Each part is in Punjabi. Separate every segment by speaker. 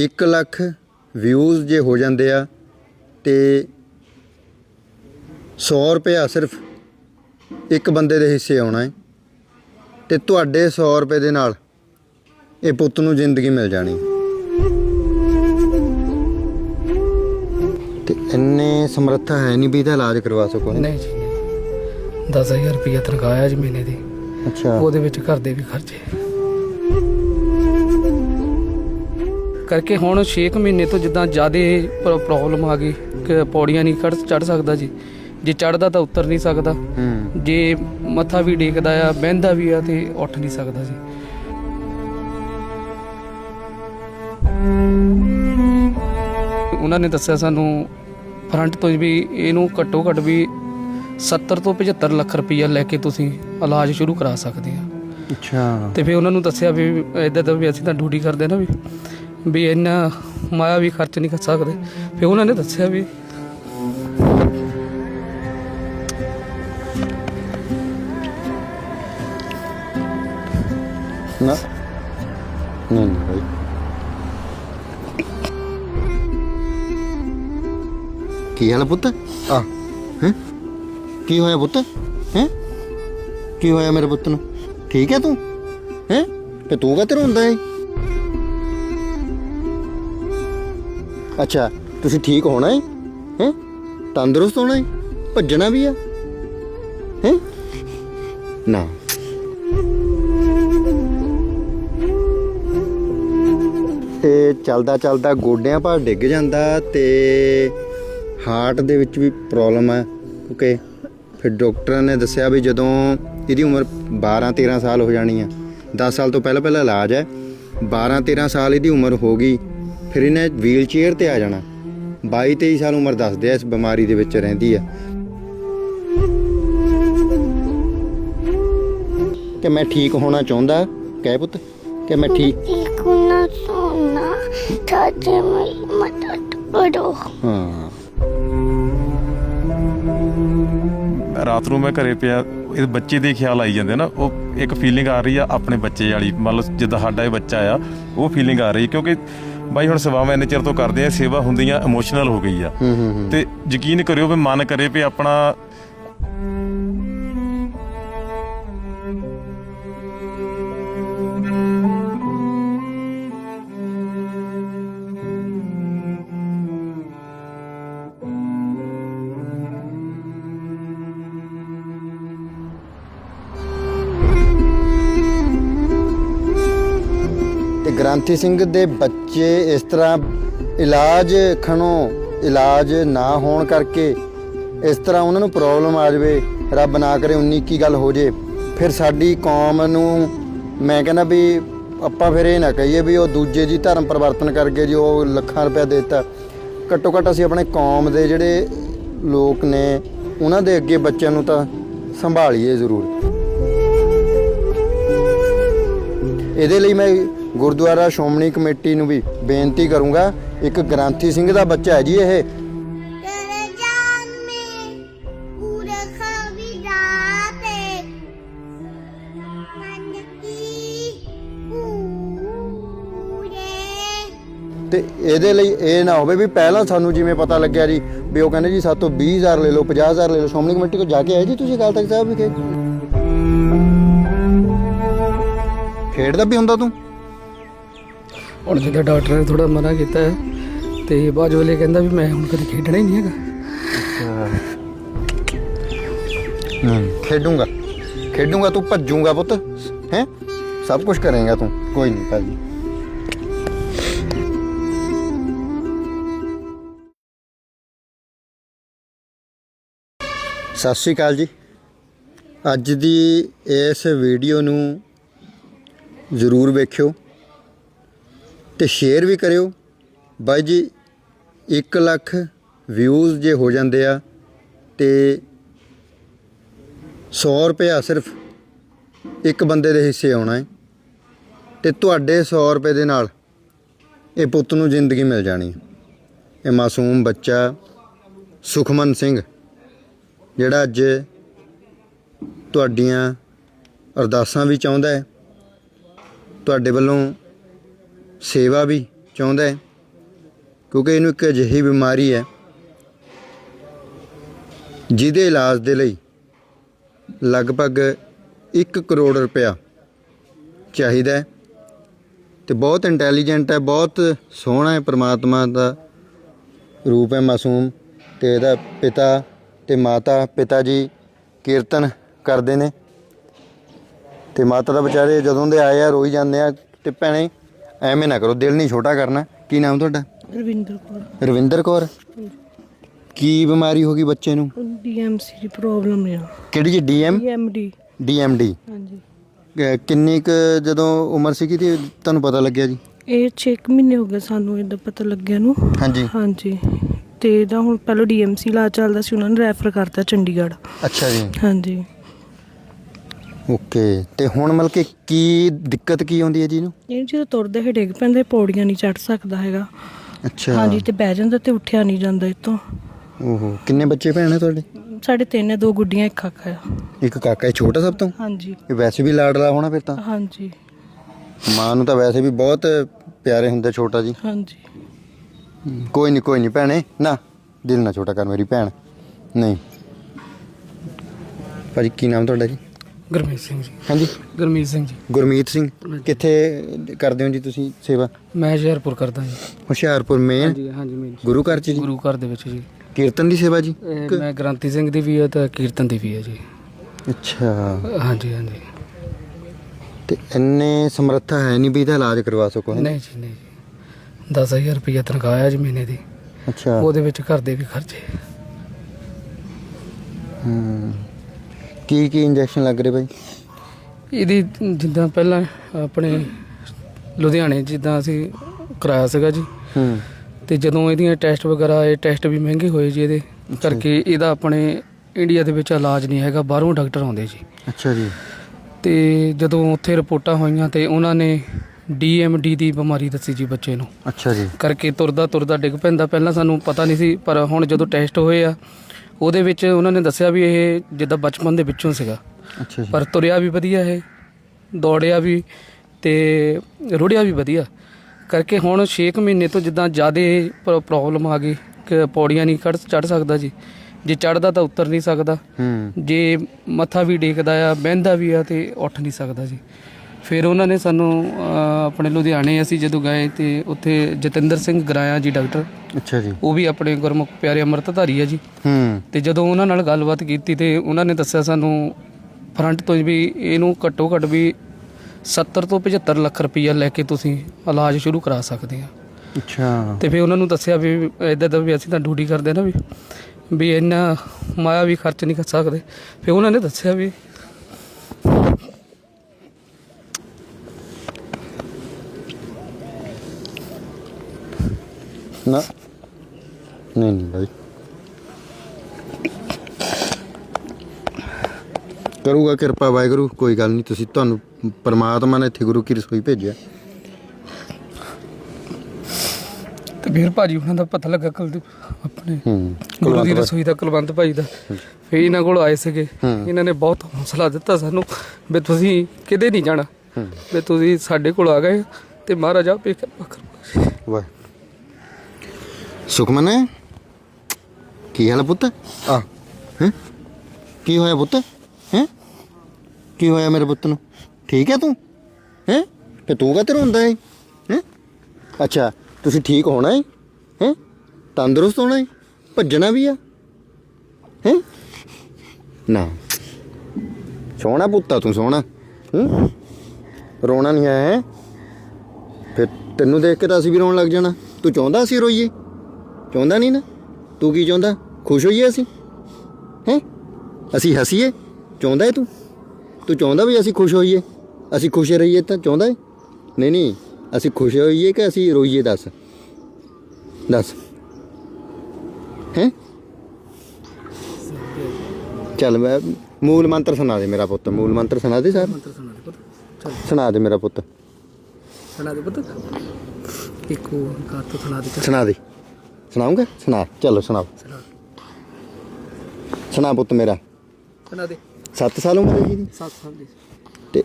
Speaker 1: 1 ਲੱਖ ਵਿਊਜ਼ ਜੇ ਹੋ ਜਾਂਦੇ ਆ ਤੇ 100 ਰੁਪਇਆ ਸਿਰਫ ਇੱਕ ਬੰਦੇ ਦੇ ਹਿੱਸੇ ਆਉਣਾ ਹੈ ਤੇ ਤੁਹਾਡੇ 100 ਰੁਪਏ ਦੇ ਨਾਲ ਇਹ ਪੁੱਤ ਨੂੰ ਜ਼ਿੰਦਗੀ ਮਿਲ ਜਾਣੀ ਤੇ ਇੰਨੇ ਸਮਰੱਥਾ ਹੈ ਨਹੀਂ ਵੀ ਇਹਦਾ ਇਲਾਜ ਕਰਵਾ ਸਕੋ
Speaker 2: ਨਹੀਂ ਜੀ 10000 ਰੁਪਏ ਤਨਖਾਹ ਹੈ ਜੀ ਮਹੀਨੇ ਦੀ।
Speaker 1: ਅੱਛਾ।
Speaker 2: ਉਹਦੇ ਵਿੱਚ ਘਰ ਦੇ ਵੀ ਖਰਚੇ। ਕਰਕੇ ਹੁਣ 6 ਮਹੀਨੇ ਤੋਂ ਜਿੱਦਾਂ ਜ਼ਿਆਦਾ ਪ੍ਰੋਬਲਮ ਆ ਗਈ ਕਿ ਪੌੜੀਆਂ ਨਹੀਂ ਚੜ ਚੜ ਸਕਦਾ ਜੀ। ਜੇ ਚੜਦਾ ਤਾਂ ਉਤਰ ਨਹੀਂ ਸਕਦਾ। ਜੇ ਮੱਥਾ ਵੀ ਡੇਕਦਾ ਆ ਬਹਿੰਦਾ ਵੀ ਆ ਤੇ ਉੱਠ ਨਹੀਂ ਸਕਦਾ ਜੀ। ਉਹਨਾਂ ਨੇ ਦੱਸਿਆ ਸਾਨੂੰ ਫਰੰਟ ਤੋਂ ਵੀ ਇਹਨੂੰ ਘੱਟੋ ਘੱਟ ਵੀ 70 ਤੋਂ 75 ਲੱਖ ਰੁਪਈਆ ਲੈ ਕੇ ਤੁਸੀਂ ਇਲਾਜ ਸ਼ੁਰੂ ਕਰਾ ਸਕਦੇ ਆ।
Speaker 1: ਅੱਛਾ।
Speaker 2: ਤੇ ਫਿਰ ਉਹਨਾਂ ਨੂੰ ਦੱਸਿਆ ਵੀ ਇਦਾਂ ਦਾ ਵੀ ਅਸੀਂ ਤਾਂ ਡਿਊਟੀ ਕਰਦੇ ਨਾ ਵੀ। ਵੀ ਇੰਨਾ ਮਾਇਆ ਵੀ ਖਰਚ ਨਹੀਂ ਕਰ ਸਕਦੇ। ਫਿਰ ਉਹਨਾਂ ਨੇ ਦੱਸਿਆ ਵੀ
Speaker 1: ਨਾ। ਨਹੀਂ ਨਹੀਂ ਭਾਈ। ਕੀ ਹਾਲ ਆ ਪੁੱਤ? ਆ। ਹੈ? ਕੀ ਹੋਇਆ ਪੁੱਤ? ਹੈ? ਕੀ ਹੋਇਆ ਮੇਰੇ ਪੁੱਤ ਨੂੰ? ਠੀਕ ਹੈ ਤੂੰ? ਹੈ? ਤੇ ਤੂੰ ਕਾ ਰੋਂਦਾ ਹੈ ਅੱਛਾ, ਤੁਸੀਂ ਠੀਕ ਹੋਣਾ ਹੈ ਹੈ? ਤੰਦਰੁਸਤ ਹੋਣਾ ਹੈ ਭੱਜਣਾ ਵੀ ਆ? ਹੈ? ਨਾ। ਤੇ ਚੱਲਦਾ ਚੱਲਦਾ ਗੋਡਿਆਂ ਭਾਰ ਡਿੱਗ ਜਾਂਦਾ ਤੇ ਹਾਰਟ ਦੇ ਵਿੱਚ ਵੀ ਪ੍ਰੋਬਲਮ ਹੈ ਕਿਉਂਕਿ ਫਿਰ ਡਾਕਟਰਾਂ ਨੇ ਦੱਸਿਆ ਵੀ ਜਦੋਂ ਇਹਦੀ ਉਮਰ 12 13 ਸਾਲ ਹੋ ਜਾਣੀ ਹੈ 10 ਸਾਲ ਤੋਂ ਪਹਿਲਾਂ ਪਹਿਲਾਂ ਇਲਾਜ ਹੈ 12 13 ਸਾਲ ਇਹਦੀ ਉਮਰ ਹੋ ਗਈ। ਫਿਰ ਇਹਨੇ ਵੀਲ ਚੇਅਰ ਤੇ ਆ ਜਾਣਾ। 22 23 ਸਾਲ ਉਮਰ ਦੱਸਦੇ ਆ ਇਸ ਬਿਮਾਰੀ ਦੇ ਵਿੱਚ ਰਹਿੰਦੀ ਆ। ਕਿ ਮੈਂ ਠੀਕ ਹੋਣਾ ਚਾਹੁੰਦਾ? ਕਹਿ ਪੁੱਤ ਕਿ ਮੈਂ ਠੀਕ
Speaker 3: Kuna sona tate mai matat karo.
Speaker 1: ਹਾਂ।
Speaker 4: ਰਾਤ ਨੂੰ ਮੈਂ ਘਰੇ ਪਿਆ ਇਹ ਬੱਚੇ ਦੇ ਖਿਆਲ ਆਈ ਜਾਂਦੇ ਨਾ ਉਹ ਇੱਕ ਫੀਲਿੰਗ ਆ ਰਹੀ ਆ ਆਪਣੇ ਬੱਚੇ ਵਾਲੀ। ਮੰਨ ਲਓ ਜਿੱਦਾਂ ਸਾਡਾ ਇਹ ਬੱਚਾ ਆ ਉਹ ਫੀਲਿੰਗ ਆ ਰਹੀ ਕਿਉਂਕਿ ਬਾਈ ਹੁਣ ਸੇਵਾਵਾਂ ਇੰਨੇ ਚਿਰ ਤੋਂ ਕਰਦੇ ਆ ਸੇਵਾ ਹੁੰਦੀਆਂ ਇਮੋਸ਼ਨਲ ਹੋ ਗਈ ਆ। ਤੇ ਯਕੀਨ ਕਰਿਓ ਵੀ ਮਨ ਕਰੇ ਵੀ ਆਪਣਾ
Speaker 1: ਤੇ ਸਿੰਘ ਦੇ ਬੱਚੇ ਇਸ ਤਰ੍ਹਾਂ ਇਲਾਜ ਖਣੋ, ਇਲਾਜ ਨਾ ਹੋਣ ਕਰਕੇ ਇਸ ਤਰ੍ਹਾਂ ਉਹਨਾਂ ਨੂੰ ਪ੍ਰੋਬਲਮ ਆ ਜਾਵੇ, ਰੱਬ ਨਾ ਕਰੇ 19 ਕੀ ਗੱਲ ਹੋ ਜੇ। ਫਿਰ ਸਾਡੀ ਕੌਮ ਨੂੰ ਮੈਂ ਕਹਿੰਦਾ ਵੀ ਆਪਾਂ ਫਿਰ ਇਹ ਨਾ ਕਹੀਏ ਵੀ ਉਹ ਦੂਜੇ ਜੀ ਧਰਮ ਪਰਿਵਰਤਨ ਕਰਕੇ ਜੀ, ਉਹ ਲੱਖਾਂ ਰੁਪਏ ਦੇ ਦਿੱਤਾ। ਘੱਟੋ ਘੱਟ ਅਸੀਂ ਆਪਣੇ ਕੌਮ ਦੇ ਜਿਹੜੇ ਲੋਕ ਨੇ, ਉਹਨਾਂ ਦੇ ਅੱਗੇ ਬੱਚਿਆਂ ਨੂੰ ਤਾਂ ਸੰਭਾਲੀਏ ਜ਼ਰੂਰ। ਇਹਦੇ ਲਈ ਮੈਂ ਗੁਰਦੁਆਰਾ ਸ਼੍ਰੋਮਣੀ ਕਮੇਟੀ ਨੂੰ ਵੀ ਬੇਨਤੀ ਕਰੂੰਗਾ ਇੱਕ ਗ੍ਰਾਂਥੀ ਸਿੰਘ ਦਾ ਬੱਚਾ ਹੈ ਜੀ ਇਹ. ਤੇ ਇਹਦੇ ਲਈ ਇਹ ਨਾ ਹੋਵੇ ਵੀ ਪਹਿਲਾਂ ਸਾਨੂੰ ਜਿਵੇਂ ਪਤਾ ਲੱਗਿਆ ਜੀ ਵੀ ਉਹ ਕਹਿੰਦੇ ਜੀ ਸਾਤੋਂ 20000 ਲੈ ਲਓ 50000 ਲੈ ਲਓ ਸ਼੍ਰੋਮਣੀ ਕਮੇਟੀ ਕੋਲ ਜਾ ਕੇ ਆਏ ਜੀ ਤੁਸੀਂ ਅਕਾਲ ਤਖਤ ਸਾਹਿਬ ਵਿਖੇ? ਖੇਡਦਾ ਵੀ ਹੁੰਦਾ ਤੂੰ?
Speaker 2: ਹੁਣ ਜਿੱਦਾਂ ਡਾਕਟਰ ਨੇ ਥੋੜਾ ਮਨਾ ਕੀਤਾ ਹੈ, ਤੇ ਬਾਅਦ ਵੇਲੇ ਕਹਿੰਦਾ ਵੀ ਮੈਂ ਹੁਣ ਕਦੇ ਖੇਡਣਾ ਹੀ ਨਹੀਂ ਹੈਗਾ।
Speaker 1: ਖੇਡੂੰਗਾ। ਖੇਡੂੰਗਾ, ਤੂੰ ਭੱਜੂਗਾ ਪੁੱਤ, ਹੈ? ਸਭ ਕੁਝ ਕਰੇਗਾ ਤੂੰ, ਕੋਈ ਨਹੀਂ, ਭਾਜੀ। ਸਤਿ ਸ਼੍ਰੀ ਅਕਾਲ ਜੀ। ਅੱਜ ਦੀ ਇਸ ਵੀਡੀਓ ਨੂੰ ਜ਼ਰੂਰ ਵੇਖਿਓ। ਤੇ ਸ਼ੇਅਰ ਵੀ ਕਰਿਓ। ਬਾਈ ਜੀ 1 ਲੱਖ ਵਿਊਜ਼ ਜੇ ਹੋ ਜਾਂਦੇ ਆ, ਤੇ 100 ਰੁਪਇਆ ਸਿਰਫ ਇੱਕ ਬੰਦੇ ਦੇ ਹਿੱਸੇ ਆਉਣਾ ਹੈ। ਤੇ ਤੁਹਾਡੇ 100 ਰੁਪਏ ਦੇ ਨਾਲ ਇਹ ਪੁੱਤ ਨੂੰ ਜ਼ਿੰਦਗੀ ਮਿਲ ਜਾਣੀ ਹੈ। ਇਹ ਮਾਸੂਮ ਬੱਚਾ ਸੁਖਮਨ ਸਿੰਘ, ਜਿਹੜਾ ਅੱਜ ਤੁਹਾਡੀਆਂ ਅਰਦਾਸਾਂ ਵੀ ਚਾਹੁੰਦਾ ਹੈ। ਤੁਹਾਡੇ ਵੱਲੋਂ ਸੇਵਾ ਵੀ ਚਾਹੁੰਦਾ ਹੈ, ਕਿਉਂਕਿ ਇਹਨੂੰ ਇੱਕ ਅਜਿਹੀ ਬਿਮਾਰੀ ਹੈ, ਜਿਹਦੇ ਇਲਾਜ ਦੇ ਲਈ ਲਗਭਗ 1 ਕਰੋੜ ਰੁਪਇਆ ਚਾਹੀਦਾ ਹੈ ਤੇ ਬਹੁਤ ਇੰਟੈਲੀਜੈਂਟ ਹੈ, ਬਹੁਤ ਸੋਹਣਾ ਹੈ ਪ੍ਰਮਾਤਮਾ ਦਾ ਰੂਪ ਹੈ ਮਾਸੂਮ ਤੇ ਇਹਦਾ ਪਿਤਾ ਤੇ ਮਾਤਾ, ਪਿਤਾ ਜੀ ਕੀਰਤਨ ਕਰਦੇ ਨੇ ਤੇ ਮਾਤਾ ਦਾ ਵਿਚਾਰੇ ਜਦੋਂ ਦੇ ਆਏ ਆ ਰੋਈ ਜਾਂਦੇ ਆ ਤੇ ਭੈਣੇ ਐਵੇਂ ਨਾ ਕਰੋ ਦਿਲ ਨਹੀਂ ਛੋਟਾ ਕਰਨਾ। ਕੀ ਨਾਮ ਤੁਹਾਡਾ?
Speaker 5: ਰਵਿੰਦਰ ਕੌਰ।
Speaker 1: ਰਵਿੰਦਰ ਕੌਰ? ਕੀ ਬਿਮਾਰੀ ਹੋ ਗਈ ਬੱਚੇ ਨੂੰ?
Speaker 5: ਡੀਐਮਸੀ ਦੀ ਪ੍ਰੋਬਲਮ ਆ।
Speaker 1: ਕਿਹੜੀ ਜੀ ਡੀਐਮ?
Speaker 5: ਡੀਐਮਡੀ।
Speaker 1: ਡੀਐਮਡੀ।
Speaker 5: ਹਾਂਜੀ।
Speaker 1: ਕਿੰਨੀ ਕੁ ਜਦੋਂ ਉਮਰ ਸੀਗੀ ਤੇ ਤੁਹਾਨੂੰ ਪਤਾ ਲੱਗਿਆ ਜੀ?
Speaker 5: ਇਹ 6 ਮਹੀਨੇ ਹੋ ਗਏ ਸਾਨੂੰ ਇਹਦਾ ਪਤਾ ਲੱਗਿਆ ਨੂੰ।
Speaker 1: ਹਾਂਜੀ।
Speaker 5: ਹਾਂਜੀ। ਤੇ ਇਹਦਾ ਹੁਣ ਪਹਿਲਾਂ ਡੀਐਮਸੀ ਇਲਾਜ ਚੱਲਦਾ ਸੀ ਉਹਨਾਂ ਨੇ ਰੈਫਰ ਕਰਤਾ ਚੰਡੀਗੜ੍ਹ।
Speaker 1: ਅੱਛਾ ਜੀ।
Speaker 5: ਹਾਂਜੀ।
Speaker 1: ਓਕੇ ਤੇ ਹੁਣ ਮਤਲਬ ਕਿ ਕੀ ਦਿੱਕਤ ਕੀ ਆਉਂਦੀ ਹੈ ਜੀ ਨੂੰ
Speaker 5: ਇਹ ਜਦੋਂ ਤੁਰਦੇ ਹੈ ਡਿੱਗ ਪੈਂਦੇ ਪੌੜੀਆਂ ਨਹੀਂ ਚੜ ਸਕਦਾ ਹੈਗਾ।
Speaker 1: ਅੱਛਾ।
Speaker 5: ਹਾਂਜੀ ਤੇ ਬਹਿ ਜਾਂਦਾ ਤੇ ਉੱਠਿਆ ਨਹੀਂ ਜਾਂਦਾ ਇਤੋਂ
Speaker 1: ਓਹੋ ਕਿੰਨੇ ਬੱਚੇ ਭੈਣ ਹੈ ਤੁਹਾਡੇ?
Speaker 5: ਸਾਡੇ ਤਿੰਨ ਹੈ, ਦੋ ਗੁੱਡੀਆਂ ਇੱਕ ਕਾਕਾ ਆ।
Speaker 1: ਇੱਕ ਕਾਕਾ ਹੈ ਛੋਟਾ ਸਭ ਤੋਂ?
Speaker 5: ਹਾਂਜੀ।
Speaker 1: ਇਹ ਵੈਸੇ ਵੀ ਲਾਡਲਾ ਹੋਣਾ ਫਿਰ ਤਾਂ?
Speaker 5: ਹਾਂਜੀ।
Speaker 1: ਮਾਂ ਨੂੰ ਤਾਂ ਵੈਸੇ ਵੀ ਬਹੁਤ ਪਿਆਰੇ ਹੁੰਦੇ ਛੋਟਾ ਜੀ।
Speaker 5: ਹਾਂਜੀ।
Speaker 1: ਕੋਈ ਨਹੀਂ ਕੋਈ ਨਹੀਂ ਭੈਣੇ ਨਾ ਦਿਲ ਨਾ ਛੋਟਾ ਕਰ ਮੇਰੀ ਭੈਣ। ਨਹੀਂ। ਭਾਜੀ ਕੀ ਨਾਮ ਤੁਹਾਡਾ ਜੀ?
Speaker 2: ਗੁਰਮੀਤ ਸਿੰਘ ਜੀ।
Speaker 1: ਹਾਂਜੀ।
Speaker 2: ਗੁਰਮੀਤ ਸਿੰਘ ਜੀ।
Speaker 1: ਗੁਰਮੀਤ ਸਿੰਘ ਕਿੱਥੇ ਕਰਦੇ ਹੋ ਜੀ ਤੁਸੀਂ ਸੇਵਾ?
Speaker 2: ਮੈਂ ਹੁਸ਼ਿਆਰਪੁਰ ਕਰਦਾ ਜੀ।
Speaker 1: ਹੁਸ਼ਿਆਰਪੁਰ ਮੇਨ
Speaker 2: ਹਾਂਜੀ ਹਾਂਜੀ ਮੈਂ
Speaker 1: ਗੁਰੂ ਘਰ ਚ ਜੀ?
Speaker 2: ਗੁਰੂ ਘਰ ਦੇ ਵਿੱਚ ਜੀ।
Speaker 1: ਕੀਰਤਨ ਦੀ ਸੇਵਾ ਜੀ?
Speaker 2: ਇਹ ਮੈਂ ਗ੍ਰੰਥੀ ਸਿੰਘ ਦੀ ਵੀ ਹੈ ਤੇ ਕੀਰਤਨ ਦੀ ਵੀ ਹੈ ਜੀ।
Speaker 1: ਅੱਛਾ।
Speaker 2: ਹਾਂਜੀ ਹਾਂਜੀ।
Speaker 1: ਤੇ ਇੰਨੇ ਸਮਰੱਥਾ ਹੈ ਨਹੀਂ ਵੀ ਇਹਦਾ ਇਲਾਜ ਕਰਵਾ ਸਕੋ ਹੈਂ?
Speaker 2: ਨਹੀਂ ਜੀ ਨਹੀਂ ਜੀ। 10000 ਰੁਪਏ ਤਨਖਾਹ ਹੈ ਜੀ ਮਹੀਨੇ ਦੀ।
Speaker 1: ਅੱਛਾ।
Speaker 2: ਉਹਦੇ ਵਿੱਚ ਘਰ ਦੇ ਵੀ ਖਰਚੇ।
Speaker 1: ਹੂੰ। ਕੀ ਕੀ ਇੰਜੈਕਸ਼ਨ ਲੱਗ ਰਹੇ ਭਾਈ
Speaker 2: ਇਹਦੀ ਜਿੱਦਾਂ ਪਹਿਲਾਂ ਆਪਣੇ ਲੁਧਿਆਣੇ ਜਿੱਦਾਂ ਅਸੀਂ ਕਰਾਇਆ ਸੀਗਾ ਜੀ।
Speaker 1: ਹੂੰ।
Speaker 2: ਤੇ ਜਦੋਂ ਇਹਦੀਆਂ ਟੈਸਟ ਵਗੈਰਾ ਇਹ ਟੈਸਟ ਵੀ ਮਹਿੰਗੇ ਹੋਏ ਜੀ ਇਹਦੇ। ਕਰਕੇ ਇਹਦਾ ਆਪਣੇ ਇੰਡੀਆ ਦੇ ਵਿੱਚ ਇਲਾਜ ਨਹੀਂ ਹੈਗਾ ਬਾਹਰੋਂ ਡਾਕਟਰ ਆਉਂਦੇ ਜੀ।
Speaker 1: ਅੱਛਾ ਜੀ।
Speaker 2: ਤੇ ਜਦੋਂ ਉੱਥੇ ਰਿਪੋਰਟਾਂ ਹੋਈਆਂ ਤੇ ਉਹਨਾਂ ਨੇ ਡੀਐਮਡੀ ਦੀ ਬਿਮਾਰੀ ਦੱਸੀ ਜੀ ਬੱਚੇ ਨੂੰ।
Speaker 1: ਅੱਛਾ ਜੀ।
Speaker 2: ਕਰਕੇ ਤੁਰਦਾ ਤੁਰਦਾ ਡਿੱਗ ਪੈਂਦਾ। ਪਹਿਲਾਂ ਸਾਨੂੰ ਪਤਾ ਨਹੀਂ ਸੀ ਪਰ ਹੁਣ ਜਦੋਂ ਟੈਸਟ ਹੋਏ ਆ ਉਹਦੇ ਵਿੱਚ ਉਹਨਾਂ ਨੇ ਦੱਸਿਆ ਵੀ ਇਹ ਜਿੱਦਾਂ ਬਚਪਨ ਦੇ ਵਿੱਚੋਂ ਸੀਗਾ।
Speaker 1: ਅੱਛਾ ਜੀ।
Speaker 2: ਪਰ ਤੁਰਿਆ ਵੀ ਵਧੀਆ ਇਹ ਦੌੜਿਆ ਵੀ ਤੇ ਰੁੜਿਆ ਵੀ ਵਧੀਆ। ਕਰਕੇ ਹੁਣ 6 ਮਹੀਨੇ ਤੋਂ ਜਿੱਦਾਂ ਜ਼ਿਆਦੇ ਪ੍ਰੋਬਲਮ ਆ ਗਈ ਕਿ ਪੌੜੀਆਂ ਨਹੀਂ ਚੜ ਚੜ ਸਕਦਾ ਜੀ। ਜੇ ਚੜਦਾ ਤਾਂ ਉਤਰ ਨਹੀਂ ਸਕਦਾ।
Speaker 1: ਹੂੰ।
Speaker 2: ਜੇ ਮੱਥਾ ਵੀ ਡੇਕਦਾ ਆ ਬਹਿੰਦਾ ਵੀ ਆ ਤੇ ਉੱਠ ਨਹੀਂ ਸਕਦਾ ਜੀ। ਫਿਰ ਉਹਨਾਂ ਨੇ ਸਾਨੂੰ ਅਹ, ਆਪਣੇ ਲੁਧਿਆਣੇ ਅਸੀਂ ਜਦੋਂ ਗਏ ਤੇ ਉੱਥੇ ਜਤਿੰਦਰ ਸਿੰਘ ਗਰਾਇਆ ਜੀ ਡਾਕਟਰ।
Speaker 1: ਅੱਛਾ ਜੀ।
Speaker 2: ਉਹ ਵੀ ਆਪਣੇ ਗੁਰਮੁਖ ਪਿਆਰੇ ਅੰਮ੍ਰਿਤਧਾਰੀ ਆ ਜੀ।
Speaker 1: ਹੂੰ।
Speaker 2: ਤੇ ਜਦੋਂ ਉਹਨਾਂ ਨਾਲ ਗੱਲਬਾਤ ਕੀਤੀ ਤੇ ਉਹਨਾਂ ਨੇ ਦੱਸਿਆ ਸਾਨੂੰ ਫਰੰਟ ਤੋਂ ਵੀ ਇਹਨੂੰ ਘੱਟੋ ਘੱਟ ਵੀ 70 ਤੋਂ 75 ਲੱਖ ਰੁਪਈਆ ਲੈ ਕੇ ਤੁਸੀਂ ਇਲਾਜ ਸ਼ੁਰੂ ਕਰਾ ਸਕਦੇ ਆ।
Speaker 1: ਅੱਛਾ।
Speaker 2: ਤੇ ਫਿਰ ਉਹਨਾਂ ਨੂੰ ਦੱਸਿਆ ਵੀ ਇਦਾਂ ਦਾ ਵੀ ਅਸੀਂ ਤਾਂ ਡਿਊਟੀ ਕਰਦੇ ਨਾ ਵੀ ਵੀ ਇੰਨਾ ਮਾਇਆ ਵੀ ਖਰਚ ਨਹੀਂ ਕਰ ਸਕਦੇ। ਫਿਰ ਉਹਨਾਂ ਨੇ ਦੱਸਿਆ ਵੀ
Speaker 1: ਨਾ। ਨਹੀਂ ਨਹੀਂ ਭਾਈ ਕਰੂਗਾ ਕਿਰਪਾ ਵਾਹਿਗੁਰੂ ਕੋਈ ਗੱਲ ਨਹੀਂ ਤੁਸੀਂ ਤੁਹਾਨੂੰ ਪਰਮਾਤਮਾ ਨੇ ਇੱਥੇ ਗੁਰੂ ਕੀ ਰਸੋਈ ਭੇਜਿਆ।
Speaker 2: ਤੇ ਫਿਰ ਭਾਜੀ ਉਹਨਾਂ ਦਾ ਪਤਾ ਲੱਗਾ ਕੁਲਦੀਪ ਆਪਣੇ ਗੁਰੂ ਦੀ ਰਸੋਈ ਦਾ ਕੁਲਵੰਤ ਭਾਈ ਦਾ। ਫਿਰ ਇਹਨਾਂ ਕੋਲ ਆਏ ਸੀਗੇ। ਇਹਨਾਂ ਨੇ ਬਹੁਤ ਹੌਸਲਾ ਦਿੱਤਾ ਸਾਨੂੰ ਵੀ ਤੁਸੀਂ ਕਿਤੇ ਨਹੀਂ ਜਾਣਾ। ਵੀ ਤੁਸੀਂ ਸਾਡੇ ਕੋਲ ਆ ਗਏ ਤੇ ਮਹਾਰਾਜ ਕਰੋ
Speaker 1: ਵਾਹ ਸੁਖਮਨ ਕੀ ਹਾਲ ਆ ਪੁੱਤ ਆ ਹੈ ਕੀ ਹੋਇਆ ਪੁੱਤ ਹੈ ਕੀ ਹੋਇਆ ਮੇਰੇ ਪੁੱਤ ਨੂੰ ਠੀਕ ਹੈ ਤੂੰ ਹੈ ਤੇ ਤੂੰ ਕਾ ਰੋਂਦਾ ਹੈ ਹੈ ਅੱਛਾ ਤੁਸੀਂ ਠੀਕ ਹੋਣਾ ਹੈ ਹੈ ਤੰਦਰੁਸਤ ਹੋਣਾ ਹੈ ਭੱਜਣਾ ਵੀ ਆ ਹੈ ਨਾ ਸੋਹਣਾ ਪੁੱਤਾ ਤੂੰ ਸੋਹਣਾ ਹੂੰ ਰੋਣਾ ਨਹੀਂ ਆਇਆ ਹੈ ਫਿਰ ਤੈਨੂੰ ਦੇਖ ਕੇ ਤਾਂ ਅਸੀਂ ਵੀ ਰੋਣ ਲੱਗ ਜਾਣਾ ਤੂੰ ਚਾਹੁੰਦਾ ਅਸੀਂ ਰੋਈਏ ਚਾਹੁੰਦਾ ਨਹੀਂ ਨਾ? ਤੂੰ ਕੀ ਚਾਹੁੰਦਾ? ਖੁਸ਼ ਹੋਈਏ ਅਸੀਂ? ਹੈ? ਅਸੀਂ ਹੱਸੀਏ? ਚਾਹੁੰਦਾ ਹੈ ਤੂੰ? ਤੂੰ ਚਾਹੁੰਦਾ ਵੀ ਅਸੀਂ ਖੁਸ਼ ਹੋਈਏ? ਅਸੀਂ ਖੁਸ਼ ਰਹੀਏ ਤਾਂ ਚਾਹੁੰਦਾ ਹੈ ਨਹੀਂ ਨਹੀਂ ਅਸੀਂ ਖੁਸ਼ ਹੋਈਏ ਕਿ ਅਸੀਂ ਰੋਈਏ ਦੱਸ? ਦੱਸ। ਹੈ? ਚੱਲ ਮੈਂ ਮੂਲ ਮੰਤਰ ਸੁਣਾ ਦੇ ਮੇਰਾ ਪੁੱਤ ਮੂਲ ਮੰਤਰ ਸੁਣਾ ਦੇ ਸਰ। ਸੁਣਾ ਦੇ ਮੇਰਾ ਪੁੱਤ।
Speaker 2: ਸੁਣਾ ਦੇ ਪੁੱਤ। ਇੱਕ ਓੰਕਾਰ ਤੋਂ ਸੁਣਾ ਦੇ
Speaker 1: ਸੁਣਾ ਦੇ। ਸੁਣਾਉਂਗਾ? ਸੁਣਾ ਚਲੋ ਸੁਣਾਓ। ਸੁਣਾ। ਪੁੱਤ ਮੇਰਾ।
Speaker 2: ਸੁਣਾ ਦੇ।
Speaker 1: 7 ਸਾਲ ਉਮਰ ਹੈ ਜੀ ਦੀ
Speaker 2: ਸੱਤ ਸਾਲ ਦੀ।
Speaker 1: ਤੇ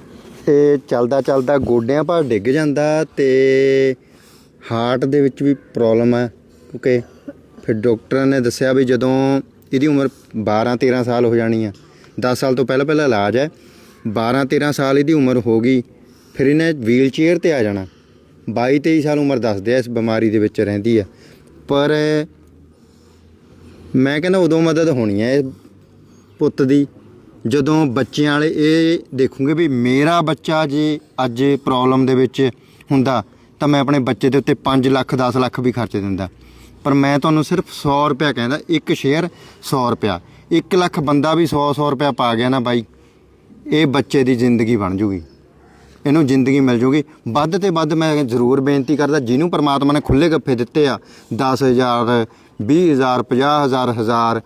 Speaker 1: ਇਹ ਚੱਲਦਾ ਚੱਲਦਾ ਗੋਡਿਆਂ ਭਾਰ ਡਿੱਗ ਜਾਂਦਾ ਤੇ ਹਾਰਟ ਦੇ ਵਿੱਚ ਵੀ ਪ੍ਰੋਬਲਮ ਹੈ ਓਕੇ ਫਿਰ ਡਾਕਟਰ ਨੇ ਦੱਸਿਆ ਵੀ ਜਦੋਂ ਇਹਦੀ ਉਮਰ 12 13 ਸਾਲ ਹੋ ਜਾਣੀ ਆ। 10 ਸਾਲ ਤੋਂ ਪਹਿਲਾਂ ਪਹਿਲਾਂ ਇਲਾਜ ਹੈ। 12 13 ਸਾਲ ਇਹਦੀ ਉਮਰ ਹੋ ਗਈ ਫਿਰ ਇਹਨੇ ਵੀਲ ਚੇਅਰ ਤੇ ਆ ਜਾਣਾ। 22 23 ਸਾਲ ਉਮਰ ਦੱਸਦੇ ਆ ਇਸ ਬਿਮਾਰੀ ਦੇ ਵਿੱਚ ਰਹਿੰਦੀ ਆ। ਪਰ ਮੈਂ ਕਹਿੰਦਾ ਉਦੋਂ ਮਦਦ ਹੋਣੀ ਹੈ ਇਹ ਪੁੱਤ ਦੀ। ਜਦੋਂ ਬੱਚਿਆਂ ਵਾਲੇ ਇਹ ਦੇਖੂਗੇ ਵੀ ਮੇਰਾ ਬੱਚਾ ਜੇ ਅੱਜ ਪ੍ਰੋਬਲਮ ਦੇ ਵਿੱਚ ਹੁੰਦਾ, ਤਾਂ ਮੈਂ ਆਪਣੇ ਬੱਚੇ ਦੇ ਉੱਤੇ 5 ਲੱਖ 10 ਲੱਖ ਵੀ ਖਰਚ ਦਿੰਦਾ। ਪਰ ਮੈਂ ਤੁਹਾਨੂੰ ਸਿਰਫ 100 ਰੁਪਇਆ ਕਹਿੰਦਾ, ਇੱਕ ਸ਼ੇਅਰ 100 ਰੁਪਇਆ। 1 ਲੱਖ ਬੰਦਾ ਵੀ 100 100 ਰੁਪਇਆ ਪਾ ਗਿਆ ਨਾ ਬਾਈ, ਇਹ ਬੱਚੇ ਦੀ ਜ਼ਿੰਦਗੀ ਬਣ ਜੂਗੀ। ਇਹਨੂੰ ਜ਼ਿੰਦਗੀ ਮਿਲ ਜੂਗੀ। ਵੱਧ ਤੇ ਵੱਧ ਮੈਂ ਜ਼ਰੂਰ ਬੇਨਤੀ ਕਰਦਾ, ਜਿਹਨੂੰ ਪਰਮਾਤਮਾ ਨੇ ਖੁੱਲੇ ਗੱਫੇ ਦਿੱਤੇ ਆ 10000 20000 50000 ਹਜ਼ਾਰ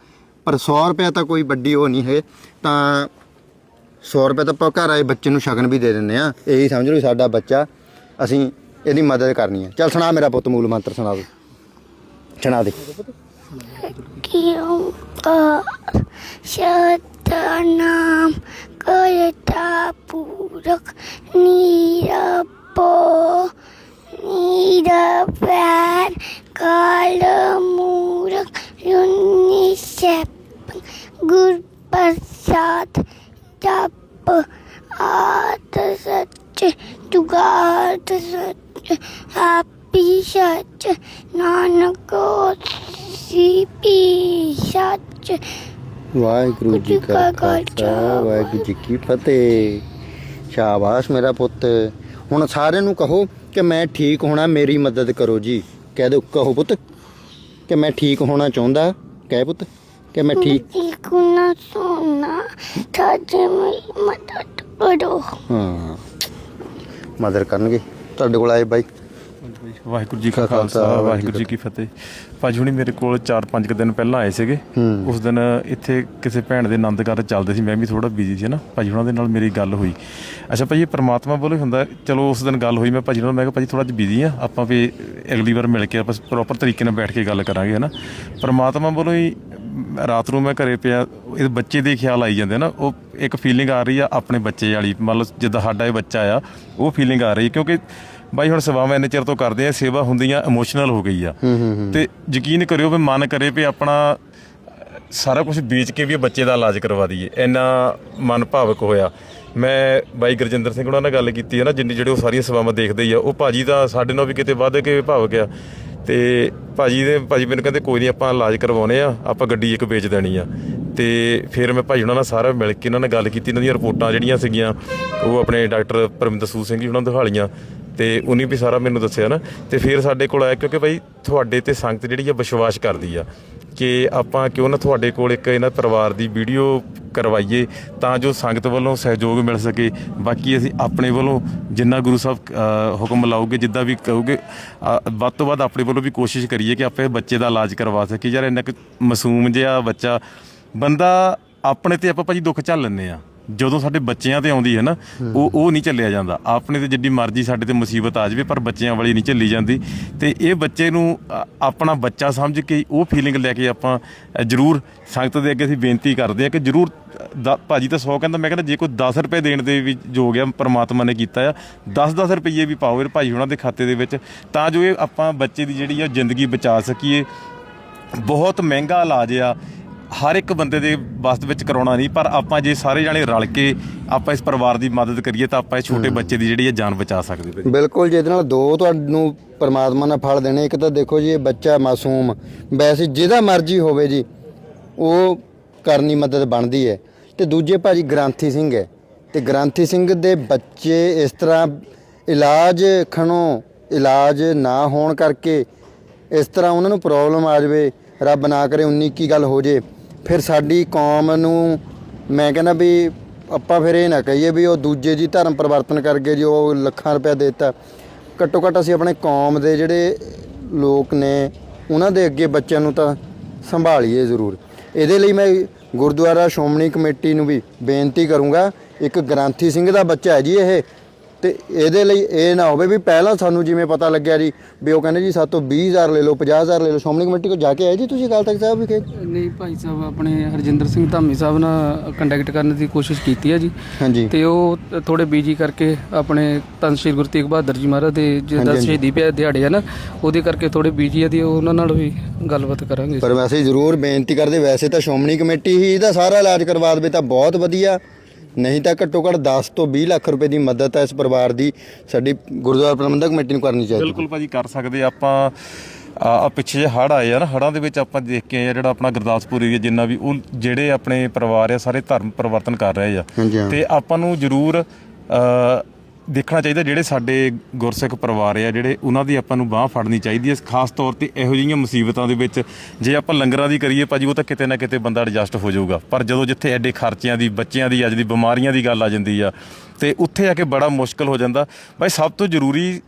Speaker 1: ਪਰ 100 ਰੁਪਏ ਤਾਂ ਕੋਈ ਵੱਡੀ ਉਹ ਨਹੀਂ ਹੈ। ਤਾਂ 100 ਰੁਪਏ ਤਾਂ ਆਪਾਂ ਘਰ ਆਏ ਬੱਚੇ ਨੂੰ ਸ਼ਗਨ ਵੀ ਦੇ ਦਿੰਦੇ ਆ। ਇਹੀ ਸਮਝ ਲਓ ਸਾਡਾ ਬੱਚਾ, ਅਸੀਂ ਇਹਦੀ ਮਦਦ ਕਰਨੀ ਹੈ ਚੱਲ ਸੁਣਾ ਮੇਰਾ ਪੁੱਤ ਮੂਲ ਮੰਤਰ ਸੁਣਾ ਦੇ। ਸੁਣਾ ਦੇ।
Speaker 3: ਕਿਉਂ ਕਾ ਸ਼ਤਨਾਮ ਕਰਤਾ ਪੂਰਕ ਨੀਰਪੋ ਨੀਰਪੈਰ ਕਾਲ ਮੂਰਖ ਯੁਨਿਸੈਪ ਗੁਰ ਪ੍ਰਸਾਦ ਜਪ ਆਤ ਸੱਚ ਜੁਗਾਤ ਸੱਚ ਆਪੀ ਸੱਚ ਨਾਨਕ ਸਿਪੀ ਸੱਚ
Speaker 1: ਵਾਹਿਗੁਰੂ ਜੀ ਕਾ ਖਾਲਸਾ ਵਾਹਿਗੁਰੂ ਜੀ ਕੀ ਫਤਿਹ। ਸ਼ਾਬਾਸ਼ ਮੇਰਾ ਪੁੱਤ। ਹੁਣ ਸਾਰਿਆਂ ਨੂੰ ਕਹੋ ਕਿ ਮੈਂ ਠੀਕ ਹੋਣਾ ਮੇਰੀ ਮਦਦ ਕਰੋ ਜੀ। ਕਹਿ ਦਿਓ ਕਹੋ ਪੁੱਤ ਕਿ ਮੈਂ ਠੀਕ ਹੋਣਾ ਚਾਹੁੰਦਾ। ਕਹਿ ਪੁੱਤ ਕਿ ਮੈਂ ਠੀਕ
Speaker 3: ਕੁਨਾ ਸੋਨਾ ਤਾਜੇ ਮੇਰੀ ਮਦਦ ਕਰੋ।
Speaker 1: ਹਾਂ। ਮਦਦ ਕਰਨਗੇ। ਤੁਹਾਡੇ ਕੋਲ ਆਏ ਬਾਈ।
Speaker 4: ਵਾਹਿਗੁਰੂ ਜੀ ਕਾ ਖਾਲਸਾ ਵਾਹਿਗੁਰੂ ਜੀ ਕੀ ਫਤਿਹ। ਭਾਜੀ ਹੁਣੀ ਮੇਰੇ ਕੋਲ 4-5 ਕੁ ਦਿਨ ਪਹਿਲਾਂ ਆਏ ਸੀਗੇ। ਉਸ ਦਿਨ ਇੱਥੇ ਕਿਸੇ ਭੈਣ ਦੇ ਆਨੰਦ ਕਾਰਜ ਚੱਲਦੇ ਸੀ ਮੈਂ ਵੀ ਥੋੜਾ ਬਿਜ਼ੀ ਸੀ ਨਾ। ਭਾਜੀ ਹੁਣਾਂ ਦੇ ਨਾਲ ਮੇਰੀ ਗੱਲ ਹੋਈ। ਅੱਛਾ ਭਾਜੀ ਇਹ ਪ੍ਰਮਾਤਮਾ ਵੱਲੋਂ ਹੁੰਦਾ। ਚਲੋ ਉਸ ਦਿਨ ਗੱਲ ਹੋਈ ਮੈਂ ਭਾਜੀ ਨਾਲ ਮੈਂ ਕਿਹਾ ਭਾਜੀ ਥੋੜਾ ਜਿਹਾ ਬਿਜ਼ੀ ਆ। ਆਪਾਂ ਵੀ ਅਗਲੀ ਵਾਰ ਮਿਲ ਕੇ ਆਪਾਂ ਪ੍ਰੋਪਰ ਤਰੀਕੇ ਨਾਲ ਬੈਠ ਕੇ ਗੱਲ ਕਰਾਂਗੇ ਹਨਾ। ਪ੍ਰਮਾਤਮਾ ਵੱਲੋਂ ਹੀ ਰਾਤ ਨੂੰ ਮੈਂ ਘਰੇ ਪਿਆ ਇਹ ਬੱਚੇ ਦੇ ਖਿਆਲ ਆਈ ਜਾਂਦੇ ਨਾ। ਉਹ ਇੱਕ ਫੀਲਿੰਗ ਆ ਰਹੀ ਆ ਆਪਣੇ ਬੱਚੇ ਵਾਲੀ। ਮਤਲਬ ਜਿੱਦਾਂ ਸਾਡਾ ਇਹ ਬੱਚਾ ਆ ਉਹ ਫੀਲਿੰਗ ਆ ਰਹੀ ਕਿਉਂਕਿ ਬਾਈ ਹੁਣ ਸੇਵਾਵਾਂ ਇੰਨੇ ਚਿਰ ਤੋਂ ਕਰਦੇ ਆ ਸੇਵਾ ਹੁੰਦੀਆਂ ਇਮੋਸ਼ਨਲ ਹੋ ਗਈ ਆ। ਤੇ ਯਕੀਨ ਕਰਿਓ ਵੀ ਮਨ ਕਰੇ ਵੀ ਆਪਣਾ ਸਾਰਾ ਕੁਝ ਵੇਚ ਕੇ ਵੀ ਬੱਚੇ ਦਾ ਇਲਾਜ ਕਰਵਾ ਦਈਏ। ਇੰਨਾ ਮਨ ਭਾਵਕ ਹੋਇਆ। ਮੈਂ ਬਾਈ ਗੁਰਜਿੰਦਰ ਸਿੰਘ ਉਹਨਾਂ ਨਾਲ ਗੱਲ ਕੀਤੀ ਹੈ ਨਾ ਜਿੰਨੀ ਜਿਹੜੇ ਉਹ ਸਾਰੀਆਂ ਸੇਵਾਵਾਂ ਦੇਖਦੇ ਹੀ ਆ ਉਹ ਭਾਜੀ ਦਾ ਸਾਡੇ ਨਾਲ ਵੀ ਕਿਤੇ ਵੱਧ ਕੇ ਭਾਵਕ ਆ। ਤੇ ਭਾਜੀ ਦੇ ਭਾਜੀ ਮੈਨੂੰ ਕਹਿੰਦੇ ਕੋਈ ਨਹੀਂ, ਆਪਾਂ ਇਲਾਜ ਕਰਵਾਉਨੇ ਆ, ਆਪਾਂ ਗੱਡੀ ਇੱਕ ਵੇਚ ਦੇਣੀ ਆ। ਤੇ ਫਿਰ ਮੈਂ ਭਾਈ ਉਹਨਾਂ ਨਾਲ ਸਾਰਾ ਮਿਲ ਕੇ ਉਹਨਾਂ ਨਾਲ ਗੱਲ ਕੀਤੀ ਇਹਨਾਂ ਦੀਆਂ ਰਿਪੋਰਟਾਂ ਜਿਹੜੀਆਂ ਸੀਗੀਆਂ, ਉਹ ਆਪਣੇ ਡਾਕਟਰ ਪਰਮਿੰਦਰ ਸੂਦ ਸਿੰਘ ਜੀ ਉਹਨਾਂ ਨੂੰ ਦਿਖਾਲੀਆਂ, ਤੇ ਉਹਨੇ ਵੀ ਸਾਰਾ ਮੈਨੂੰ ਦੱਸਿਆ ਨਾ। ਤੇ ਫਿਰ ਸਾਡੇ ਕੋਲ ਆਇਆ, ਕਿਉਂਕਿ ਭਾਈ ਤੁਹਾਡੇ ਤੇ ਸੰਗਤ ਜਿਹੜੀ ਆ ਵਿਸ਼ਵਾਸ ਕਰਦੀ ਆ। ਕਿ ਆਪਾਂ ਕਿਉਂ ਨਾ ਤੁਹਾਡੇ ਕੋਲ ਇੱਕ ਇਹਨਾਂ ਪਰਿਵਾਰ ਦੀ ਵੀਡੀਓ ਕਰਵਾਈਏ ਤਾਂ ਜੋ ਸੰਗਤ ਵੱਲੋਂ ਸਹਿਯੋਗ ਮਿਲ ਸਕੇ। ਬਾਕੀ ਅਸੀਂ ਆਪਣੇ ਵੱਲੋਂ ਜਿੰਨਾ ਗੁਰੂ ਸਾਹਿਬ ਹੁਕਮ ਲਾਓਗੇ, ਜਿੱਦਾਂ ਵੀ ਕਹੋਗੇ ਵੱਧ ਤੋਂ ਵੱਧ ਆਪਣੇ ਵੱਲੋਂ ਵੀ ਕੋਸ਼ਿਸ਼ ਕਰੀਏ ਕਿ ਆਪਾਂ ਬੱਚੇ ਦਾ ਇਲਾਜ ਕਰਵਾ ਸਕੀਏ। ਯਾਰ ਇੰਨਾ ਕੁ ਮਾਸੂਮ ਜਿਹਾ ਬੱਚਾ, ਬੰਦਾ ਆਪਣੇ ਤੇ ਆਪਾਂ ਭਾਜੀ ਦੁੱਖ ਝੱਲ ਲੈਂਦੇ ਆ ਜਦੋਂ ਸਾਡੇ ਬੱਚਿਆਂ ਤੇ ਆਉਂਦੀ ਹੈ ਨਾ ਉਹ ਉਹ ਨਹੀਂ ਚੱਲਿਆ ਜਾਂਦਾ। ਆਪਣੇ ਤੇ ਜਿੱਡੀ ਮਰਜ਼ੀ ਸਾਡੇ ਤੇ ਮੁਸੀਬਤ ਆ ਜਾਵੇ ਪਰ ਬੱਚਿਆਂ ਵਾਲੀ ਨਹੀਂ ਝੱਲੀ ਜਾਂਦੀ। ਤੇ ਇਹ ਬੱਚੇ ਨੂੰ ਅ, ਆਪਣਾ ਬੱਚਾ ਸਮਝ ਕੇ ਉਹ ਫੀਲਿੰਗ ਲੈ ਕੇ ਆਪਾਂ ਅ, ਜ਼ਰੂਰ ਸੰਗਤ ਦੇ ਅੱਗੇ ਅਸੀਂ ਬੇਨਤੀ ਕਰਦੇ ਆ ਕਿ ਜ਼ਰੂਰ ਦ- ਭਾਜੀ ਤਾਂ 100 ਕਹਿੰਦਾ ਮੈਂ ਕਹਿੰਦਾ ਜੇ ਕੋਈ 10 ਰੁਪਏ ਦੇਣ ਦੇ ਵੀ ਜੋ ਗਿਆ ਪ੍ਰਮਾਤਮਾ ਨੇ ਕੀਤਾ ਆ 10-10 ਰੁਪਏ ਵੀ ਪਾਓ ਇਹ ਭਾਜੀ ਉਹਨਾਂ ਦੇ ਖਾਤੇ ਦੇ ਵਿੱਚ ਤਾਂ ਜੋ ਇਹ ਆਪਾਂ ਬੱਚੇ ਦੀ ਜਿਹੜੀ ਆ ਜ਼ਿੰਦਗੀ ਬਚਾ ਸਕੀਏ। ਬਹੁਤ ਮਹਿੰਗਾ ਇਲਾਜ ਆ ਹਰ ਇੱਕ ਬੰਦੇ ਦੇ ਵਸਤ ਵਿੱਚ ਕਰਾਉਣਾ ਨਹੀਂ ਪਰ ਆਪਾਂ ਜੇ ਸਾਰੇ ਜਾਣੇ ਰਲ ਕੇ ਆਪਾਂ ਇਸ ਪਰਿਵਾਰ ਦੀ ਮਦਦ ਕਰੀਏ ਤਾਂ ਆਪਾਂ ਇਸ ਛੋਟੇ ਬੱਚੇ ਦੀ ਜਿਹੜੀ ਹੈ ਜਾਨ ਬਚਾ ਸਕਦੇ ਭਾਜੀ
Speaker 1: ਬਿਲਕੁਲ ਜੀ ਇਹਦੇ ਨਾਲ ਦੋ ਤੁਹਾਨੂੰ ਪਰਮਾਤਮਾ ਨੇ ਫਲ ਦੇਣੇ ਇੱਕ ਤਾਂ ਦੇਖੋ ਜੀ ਇਹ ਬੱਚਾ ਮਾਸੂਮ ਵੈਸੇ ਜਿਹਦਾ ਮਰਜ਼ੀ ਹੋਵੇ ਜੀ ਉਹ ਕਰਨੀ ਮਦਦ ਬਣਦੀ ਹੈ। ਤੇ ਦੂਜੇ ਭਾਜੀ ਗ੍ਰਾਂਥੀ ਸਿੰਘ ਹੈ। ਤੇ ਗ੍ਰਾਂਥੀ ਸਿੰਘ ਦੇ ਬੱਚੇ ਇਸ ਤਰ੍ਹਾਂ ਇਲਾਜ ਖਣੋ ਇਲਾਜ ਨਾ ਹੋਣ ਕਰਕੇ ਇਸ ਤਰ੍ਹਾਂ ਉਹਨਾਂ ਨੂੰ ਪ੍ਰੋਬਲਮ ਆ ਜਾਵੇ ਰੱਬ ਨਾ ਕਰੇ 19 ਕੀ ਗੱਲ ਹੋ ਜੇ। ਫਿਰ ਸਾਡੀ ਕੌਮ ਨੂੰ ਮੈਂ ਕਹਿੰਦਾ ਵੀ ਆਪਾਂ ਫਿਰ ਇਹ ਨਾ ਕਹੀਏ ਵੀ ਉਹ ਦੂਜੇ ਜੀ ਧਰਮ ਪਰਿਵਰਤਨ ਕਰਕੇ ਜੀ, ਉਹ ਲੱਖਾਂ ਰੁਪਏ ਦੇ ਦਿੱਤਾ। ਘੱਟੋ ਘੱਟ ਅਸੀਂ ਆਪਣੇ ਕੌਮ ਦੇ ਜਿਹੜੇ ਲੋਕ ਨੇ, ਉਹਨਾਂ ਦੇ ਅੱਗੇ ਬੱਚਿਆਂ ਨੂੰ ਤਾਂ ਸੰਭਾਲੀਏ ਜ਼ਰੂਰ। ਇਹਦੇ ਲਈ ਮੈਂ ਗੁਰਦੁਆਰਾ ਸ਼੍ਰੋਮਣੀ ਕਮੇਟੀ ਨੂੰ ਵੀ ਬੇਨਤੀ ਕਰੂੰਗਾ, ਇੱਕ ਗ੍ਰਾਂਥੀ ਸਿੰਘ ਦਾ ਬੱਚਾ ਹੈ ਜੀ ਇਹ ਤੇ ਇਹਦੇ ਲਈ ਇਹ ਨਾ ਹੋਵੇ ਵੀ ਪਹਿਲਾਂ ਸਾਨੂੰ ਜਿਵੇਂ ਪਤਾ ਲੱਗਿਆ ਜੀ ਵੀ ਉਹ ਕਹਿੰਦੇ ਜੀ ਸਾਤੋਂ 20000 ਲੈ ਲਓ 50000 ਲੈ ਲਓ ਸ਼੍ਰੋਮਣੀ ਕਮੇਟੀ ਕੋਲ ਜਾ ਕੇ ਆਏ ਜੀ ਤੁਸੀਂ ਅਕਾਲ ਤਖਤ ਸਾਹਿਬ ਵਿਖੇ?
Speaker 2: ਨਹੀਂ ਭਾਈ ਸਾਹਿਬ ਆਪਣੇ ਹਰਜਿੰਦਰ ਸਿੰਘ ਧਾਮੀ ਸਾਹਿਬ ਨਾਲ ਕੰਟੈਕਟ ਕਰਨ ਦੀ ਕੋਸ਼ਿਸ਼ ਕੀਤੀ ਹੈ ਜੀ।
Speaker 1: ਹਾਂਜੀ।
Speaker 2: ਤੇ ਉਹ ਥੋੜੇ ਬੀਜੀ ਕਰਕੇ ਆਪਣੇ ਤਨ ਸ਼੍ਰੀ ਗੁਰੂ ਤੇਗ ਬਹਾਦਰ ਜੀ ਮਹਾਰਾਜ ਦੇ ਜਿਹਦਾ। ਸ਼ਹੀਦੀ ਪਿਆ ਦਿਹਾੜੇ ਆ ਨਾ ਉਹਦੇ ਕਰਕੇ ਥੋੜੇ ਬੀਜੀ ਆ ਦੀ ਉਹਨਾਂ ਨਾਲ ਵੀ ਗੱਲਬਾਤ ਕਰਾਂਗੇ।
Speaker 1: ਪਰ ਵੈਸੇ ਜ਼ਰੂਰ ਬੇਨਤੀ ਕਰਦੇ ਵੈਸੇ ਤਾਂ ਸ਼੍ਰੋਮਣੀ ਕਮੇਟੀ ਹੀ ਇਹਦਾ ਸਾਰਾ ਇਲਾਜ ਕਰਵਾ ਦੇਵੇ ਤਾਂ ਬਹੁਤ ਵਧੀਆ। ਨਹੀਂ ਤਾਂ ਘੱਟੋ ਘੱਟ 10 ਤੋਂ 20 ਲੱਖ ਰੁਪਏ ਦੀ ਮਦਦ ਹੈ ਇਸ ਪਰਿਵਾਰ ਦੀ ਸਾਡੀ ਗੁਰਦੁਆਰਾ ਪ੍ਰਬੰਧਕ ਕਮੇਟੀ ਨੂੰ ਕਰਨੀ ਚਾਹੀਦੀ
Speaker 4: ਬਿਲਕੁਲ ਭਾਜੀ ਕਰ ਸਕਦੇ ਆਪਾਂ ਆ ਪਿੱਛੇ ਜੇ ਹੜ ਆਏ ਆ ਨਾ ਹੜਾਂ ਦੇ ਵਿੱਚ ਆਪਾਂ ਦੇਖ ਕੇ ਆ ਜਿਹੜਾ ਆਪਣਾ ਗੁਰਦਾਸਪੁਰ ਏਰੀਆ ਜਿੰਨਾ ਵੀ ਉਹ ਜਿਹੜੇ ਆਪਣੇ ਪਰਿਵਾਰ ਆ ਸਾਰੇ ਧਰਮ ਪਰਿਵਰਤਨ ਕਰ ਰਹੇ ਆ। ਤੇ ਆਪਾਂ ਨੂੰ ਜ਼ਰੂਰ ਦੇਖਣਾ ਚਾਹੀਦਾ ਜਿਹੜੇ ਸਾਡੇ ਗੁਰਸਿੱਖ ਪਰਿਵਾਰ ਆ, ਜਿਹੜੇ ਉਹਨਾਂ ਦੀ ਆਪਾਂ ਨੂੰ ਬਾਹ ਫੜਨੀ ਚਾਹੀਦੀ ਹੈ ਖਾਸ ਤੌਰ ਤੇ ਇਹੋ ਜਿਹੀਆਂ ਮੁਸੀਬਤਾਂ ਦੇ ਵਿੱਚ ਜੇ ਆਪਾਂ ਲੰਗਰਾਂ ਦੀ ਕਰੀਏ ਭਾਜੀ, ਉਹ ਤਾਂ ਕਿਤੇ ਨਾ ਕਿਤੇ ਬੰਦਾ ਐਡਜਸਟ ਹੋ ਜਾਊਗਾ। ਪਰ ਜਦੋਂ ਜਿੱਥੇ ਐਡੇ ਖਰਚਿਆਂ ਦੀ, ਬੱਚਿਆਂ ਦੀ, ਅੱਜ ਦੀ ਬਿਮਾਰੀਆਂ ਦੀ ਗੱਲ ਆ ਜਾਂਦੀ ਆ, ਤੇ ਉੱਥੇ ਆ ਕੇ ਬੜਾ ਮੁਸ਼ਕਲ ਹੋ ਜਾਂਦਾ। ਭਾਈ ਸਭ ਤੋਂ ਜ਼ਰੂਰੀ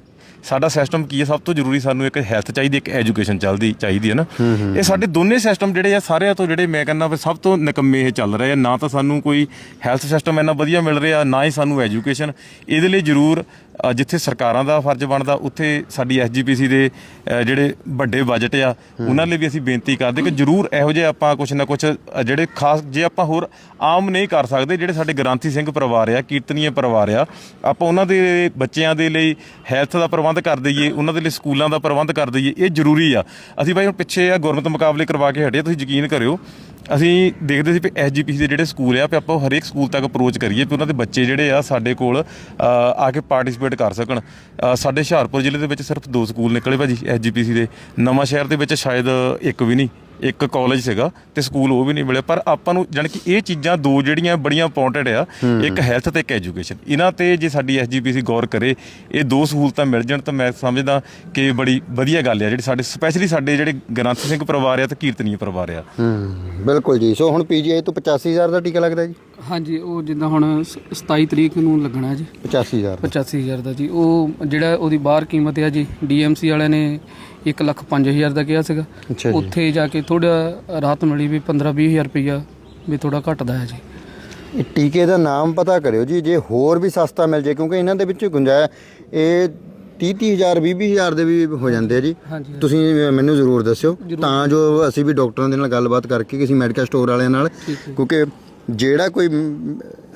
Speaker 4: ਸਾਡਾ ਸਿਸਟਮ ਕੀ ਹੈ? ਸਭ ਤੋਂ ਜ਼ਰੂਰੀ ਸਾਨੂੰ ਇੱਕ ਹੈਲਥ ਚਾਹੀਦੀ, ਇੱਕ ਐਜੂਕੇਸ਼ਨ ਚੱਲਦੀ, ਚਾਹੀਦੀ ਹੈ ਨਾ। ਇਹ ਸਾਡੇ ਦੋਨੇ ਸਿਸਟਮ ਜਿਹੜੇ ਆ, ਸਾਰਿਆਂ ਤੋਂ ਜਿਹੜੇ ਮੈਂ ਕਹਿੰਦਾ ਵੀ ਸਭ ਤੋਂ ਨਿਕੰਮੇ ਇਹ ਚੱਲ ਰਹੇ ਆ। ਨਾ ਤਾਂ ਸਾਨੂੰ ਕੋਈ ਹੈਲਥ ਸਿਸਟਮ ਇੰਨਾ ਵਧੀਆ ਮਿਲ ਰਿਹਾ, ਨਾ ਹੀ ਸਾਨੂੰ ਐਜੂਕੇਸ਼ਨ ਇਹਦੇ ਲਈ ਜ਼ਰੂਰ ਜਿੱਥੇ ਸਰਕਾਰਾਂ ਦਾ ਫਰਜ਼ ਬਣਦਾ ਉੱਥੇ ਸਾਡੀ ਐਸਜੀਪੀਸੀ ਦੇ ਜਿਹੜੇ ਵੱਡੇ ਬਜਟ ਆ ਉਹਨਾਂ ਲਈ ਵੀ ਅਸੀਂ ਬੇਨਤੀ ਕਰਦੇ ਕਿ ਜ਼ਰੂਰ ਇਹੋ ਜਿਹੇ ਆਪਾਂ ਕੁਝ ਨਾ ਕੁਝ ਜਿਹੜੇ ਖਾਸ ਜੇ ਆਪਾਂ ਹੋਰ ਆਮ ਨਹੀਂ ਕਰ ਸਕਦੇ ਜਿਹੜੇ ਸਾਡੇ ਗ੍ਰਾਂਥੀ ਸਿੰਘ ਪਰਿਵਾਰ ਆ ਕੀਰਤਨੀਏ ਪਰਿਵਾਰ ਆ ਆਪਾਂ ਉਹਨਾਂ ਦੇ ਬੱਚਿਆਂ ਦੇ ਲਈ ਹੈਲਥ ਦਾ ਪ੍ਰਬੰਧ ਕਰ ਦਈਏ ਉਹਨਾਂ ਦੇ ਲਈ ਸਕੂਲਾਂ ਦਾ ਪ੍ਰਬੰਧ ਕਰ ਦਈਏ ਇਹ ਜ਼ਰੂਰੀ ਆ। ਅਸੀਂ ਭਾਈ ਹੁਣ ਪਿੱਛੇ ਆ ਗੁਰਮਤ ਮੁਕਾਬਲੇ ਕਰਵਾ ਕੇ ਹਟੇ ਤੁਸੀਂ ਯਕੀਨ ਕਰਿਓ ਅਸੀਂ ਦੇਖਦੇ ਸੀ ਵੀ ਐਸਜੀਪੀਸੀ ਦੇ ਜਿਹੜੇ ਸਕੂਲ ਆ ਵੀ ਆਪਾਂ ਹਰੇਕ ਸਕੂਲ ਤੱਕ ਅਪਰੋਚ ਕਰੀਏ ਵੀ ਉਹਨਾਂ ਦੇ ਬੱਚੇ ਜਿਹੜੇ ਆ ਸਾਡੇ ਕੋਲ ਆ ਕੇ ਪਾਰਟਿਸਿਪੇਟ ਕਰ ਸਕਣ। ਅ, ਸਾਡੇ ਹੁਸ਼ਿਆਰਪੁਰ ਜ਼ਿਲ੍ਹੇ ਦੇ ਵਿੱਚ ਸਿਰਫ ਦੋ ਸਕੂਲ ਨਿਕਲੇ ਭਾਜੀ ਐਸਜੀਪੀਸੀ ਦੇ। ਨਵਾਂ ਸ਼ਹਿਰ ਦੇ ਵਿੱਚ ਸ਼ਾਇਦ ਇੱਕ ਵੀ ਨਹੀਂ ਇੱਕ ਕਾਲਜ ਸੀਗਾ ਤੇ ਸਕੂਲ ਉਹ ਵੀ ਨਹੀਂ ਮਿਲਿਆ। ਪਰ ਆਪਾਂ ਨੂੰ ਜਾਣੀ ਕਿ ਇਹ ਚੀਜ਼ਾਂ ਦੋ ਜਿਹੜੀਆਂ ਬੜੀਆਂ ਇੰਪੋਰਟੈਂਟ ਆ ਇੱਕ ਹੈਲਥ ਤੇ ਇੱਕ ਐਜੂਕੇਸ਼ਨ ਇਹਨਾਂ ਤੇ ਜੇ ਸਾਡੀ ਐਸਜੀਪੀਸੀ ਗੌਰ ਕਰੇ ਇਹ ਦੋ ਸਹੂਲਤਾਂ ਮਿਲ ਜਾਣ ਤਾਂ ਮੈਂ ਸਮਝਦਾ ਕਿ ਬੜੀ ਵਧੀਆ ਗੱਲ ਆ ਜਿਹੜੀ ਸਾਡੇ ਸਪੈਸ਼ਲੀ ਸਾਡੇ ਜਿਹੜੇ ਗ੍ਰੰਥ ਸਿੰਘ ਪਰਿਵਾਰ ਆ ਤੇ ਕੀਰਤਨੀਏ ਪਰਿਵਾਰ ਆ।
Speaker 1: ਹੂੰ ਬਿਲਕੁਲ ਜੀ। ਸੋ ਹੁਣ ਪੀਜੀਆਈ ਤੋਂ 85000 ਦਾ ਟੀਕਾ ਲੱਗਦਾ ਜੀ।
Speaker 2: ਹਾਂਜੀ ਉਹ ਜਿੱਦਾਂ ਹੁਣ ਸ- 27 ਤਰੀਕ ਨੂੰ ਲੱਗਣਾ ਜੀ।
Speaker 1: 85000 ਦਾ।
Speaker 2: 85000 ਦਾ ਜੀ। ਉਹ ਜਿਹੜਾ ਉਹਦੀ ਬਾਹਰ ਕੀਮਤ ਹੈ ਜੀ ਡੀਐਮਸੀ ਵਾਲਿਆਂ ਨੇ 1 ਲੱਖ 5000 ਦਾ ਕਿਹਾ ਸੀਗਾ।
Speaker 1: ਅੱਛਾ ਜੀ।
Speaker 2: ਉੱਥੇ ਜਾ ਕੇ ਥੋੜਾ ਰਾਹਤ ਮਿਲੀ ਵੀ 15 20000 ਰੁਪਈਆ ਵੀ ਥੋੜਾ ਘਟਦਾ ਹੈ ਜੀ।
Speaker 1: ਇਹ ਟੀਕੇ ਦਾ ਨਾਮ ਪਤਾ ਕਰਿਓ ਜੀ ਜੇ ਹੋਰ ਵੀ ਸਸਤਾ ਮਿਲ ਜੇ ਕਿਉਂਕਿ ਇਹਨਾਂ ਦੇ ਵਿੱਚ ਗੁੰਜਾਇਸ਼ ਇਹ 30 30000 20 20000 ਦੇ ਵੀ ਹੋ ਜਾਂਦੇ ਆ ਜੀ।
Speaker 2: ਹਾਂਜੀ
Speaker 1: ਤੁਸੀਂ ਮੈਨੂੰ ਜ਼ਰੂਰ ਦੱਸਿਓ। ਤਾਂ ਜੋ ਅਸੀਂ ਵੀ ਡਾਕਟਰਾਂ ਦੇ ਨਾਲ ਗੱਲਬਾਤ ਕਰਕੇ ਕਿਸੇ ਮੈਡੀਕਲ ਸਟੋਰ ਵਾਲਿਆਂ ਨਾਲ ਕਿਉਂਕਿ ਜਿਹੜਾ ਕੋਈ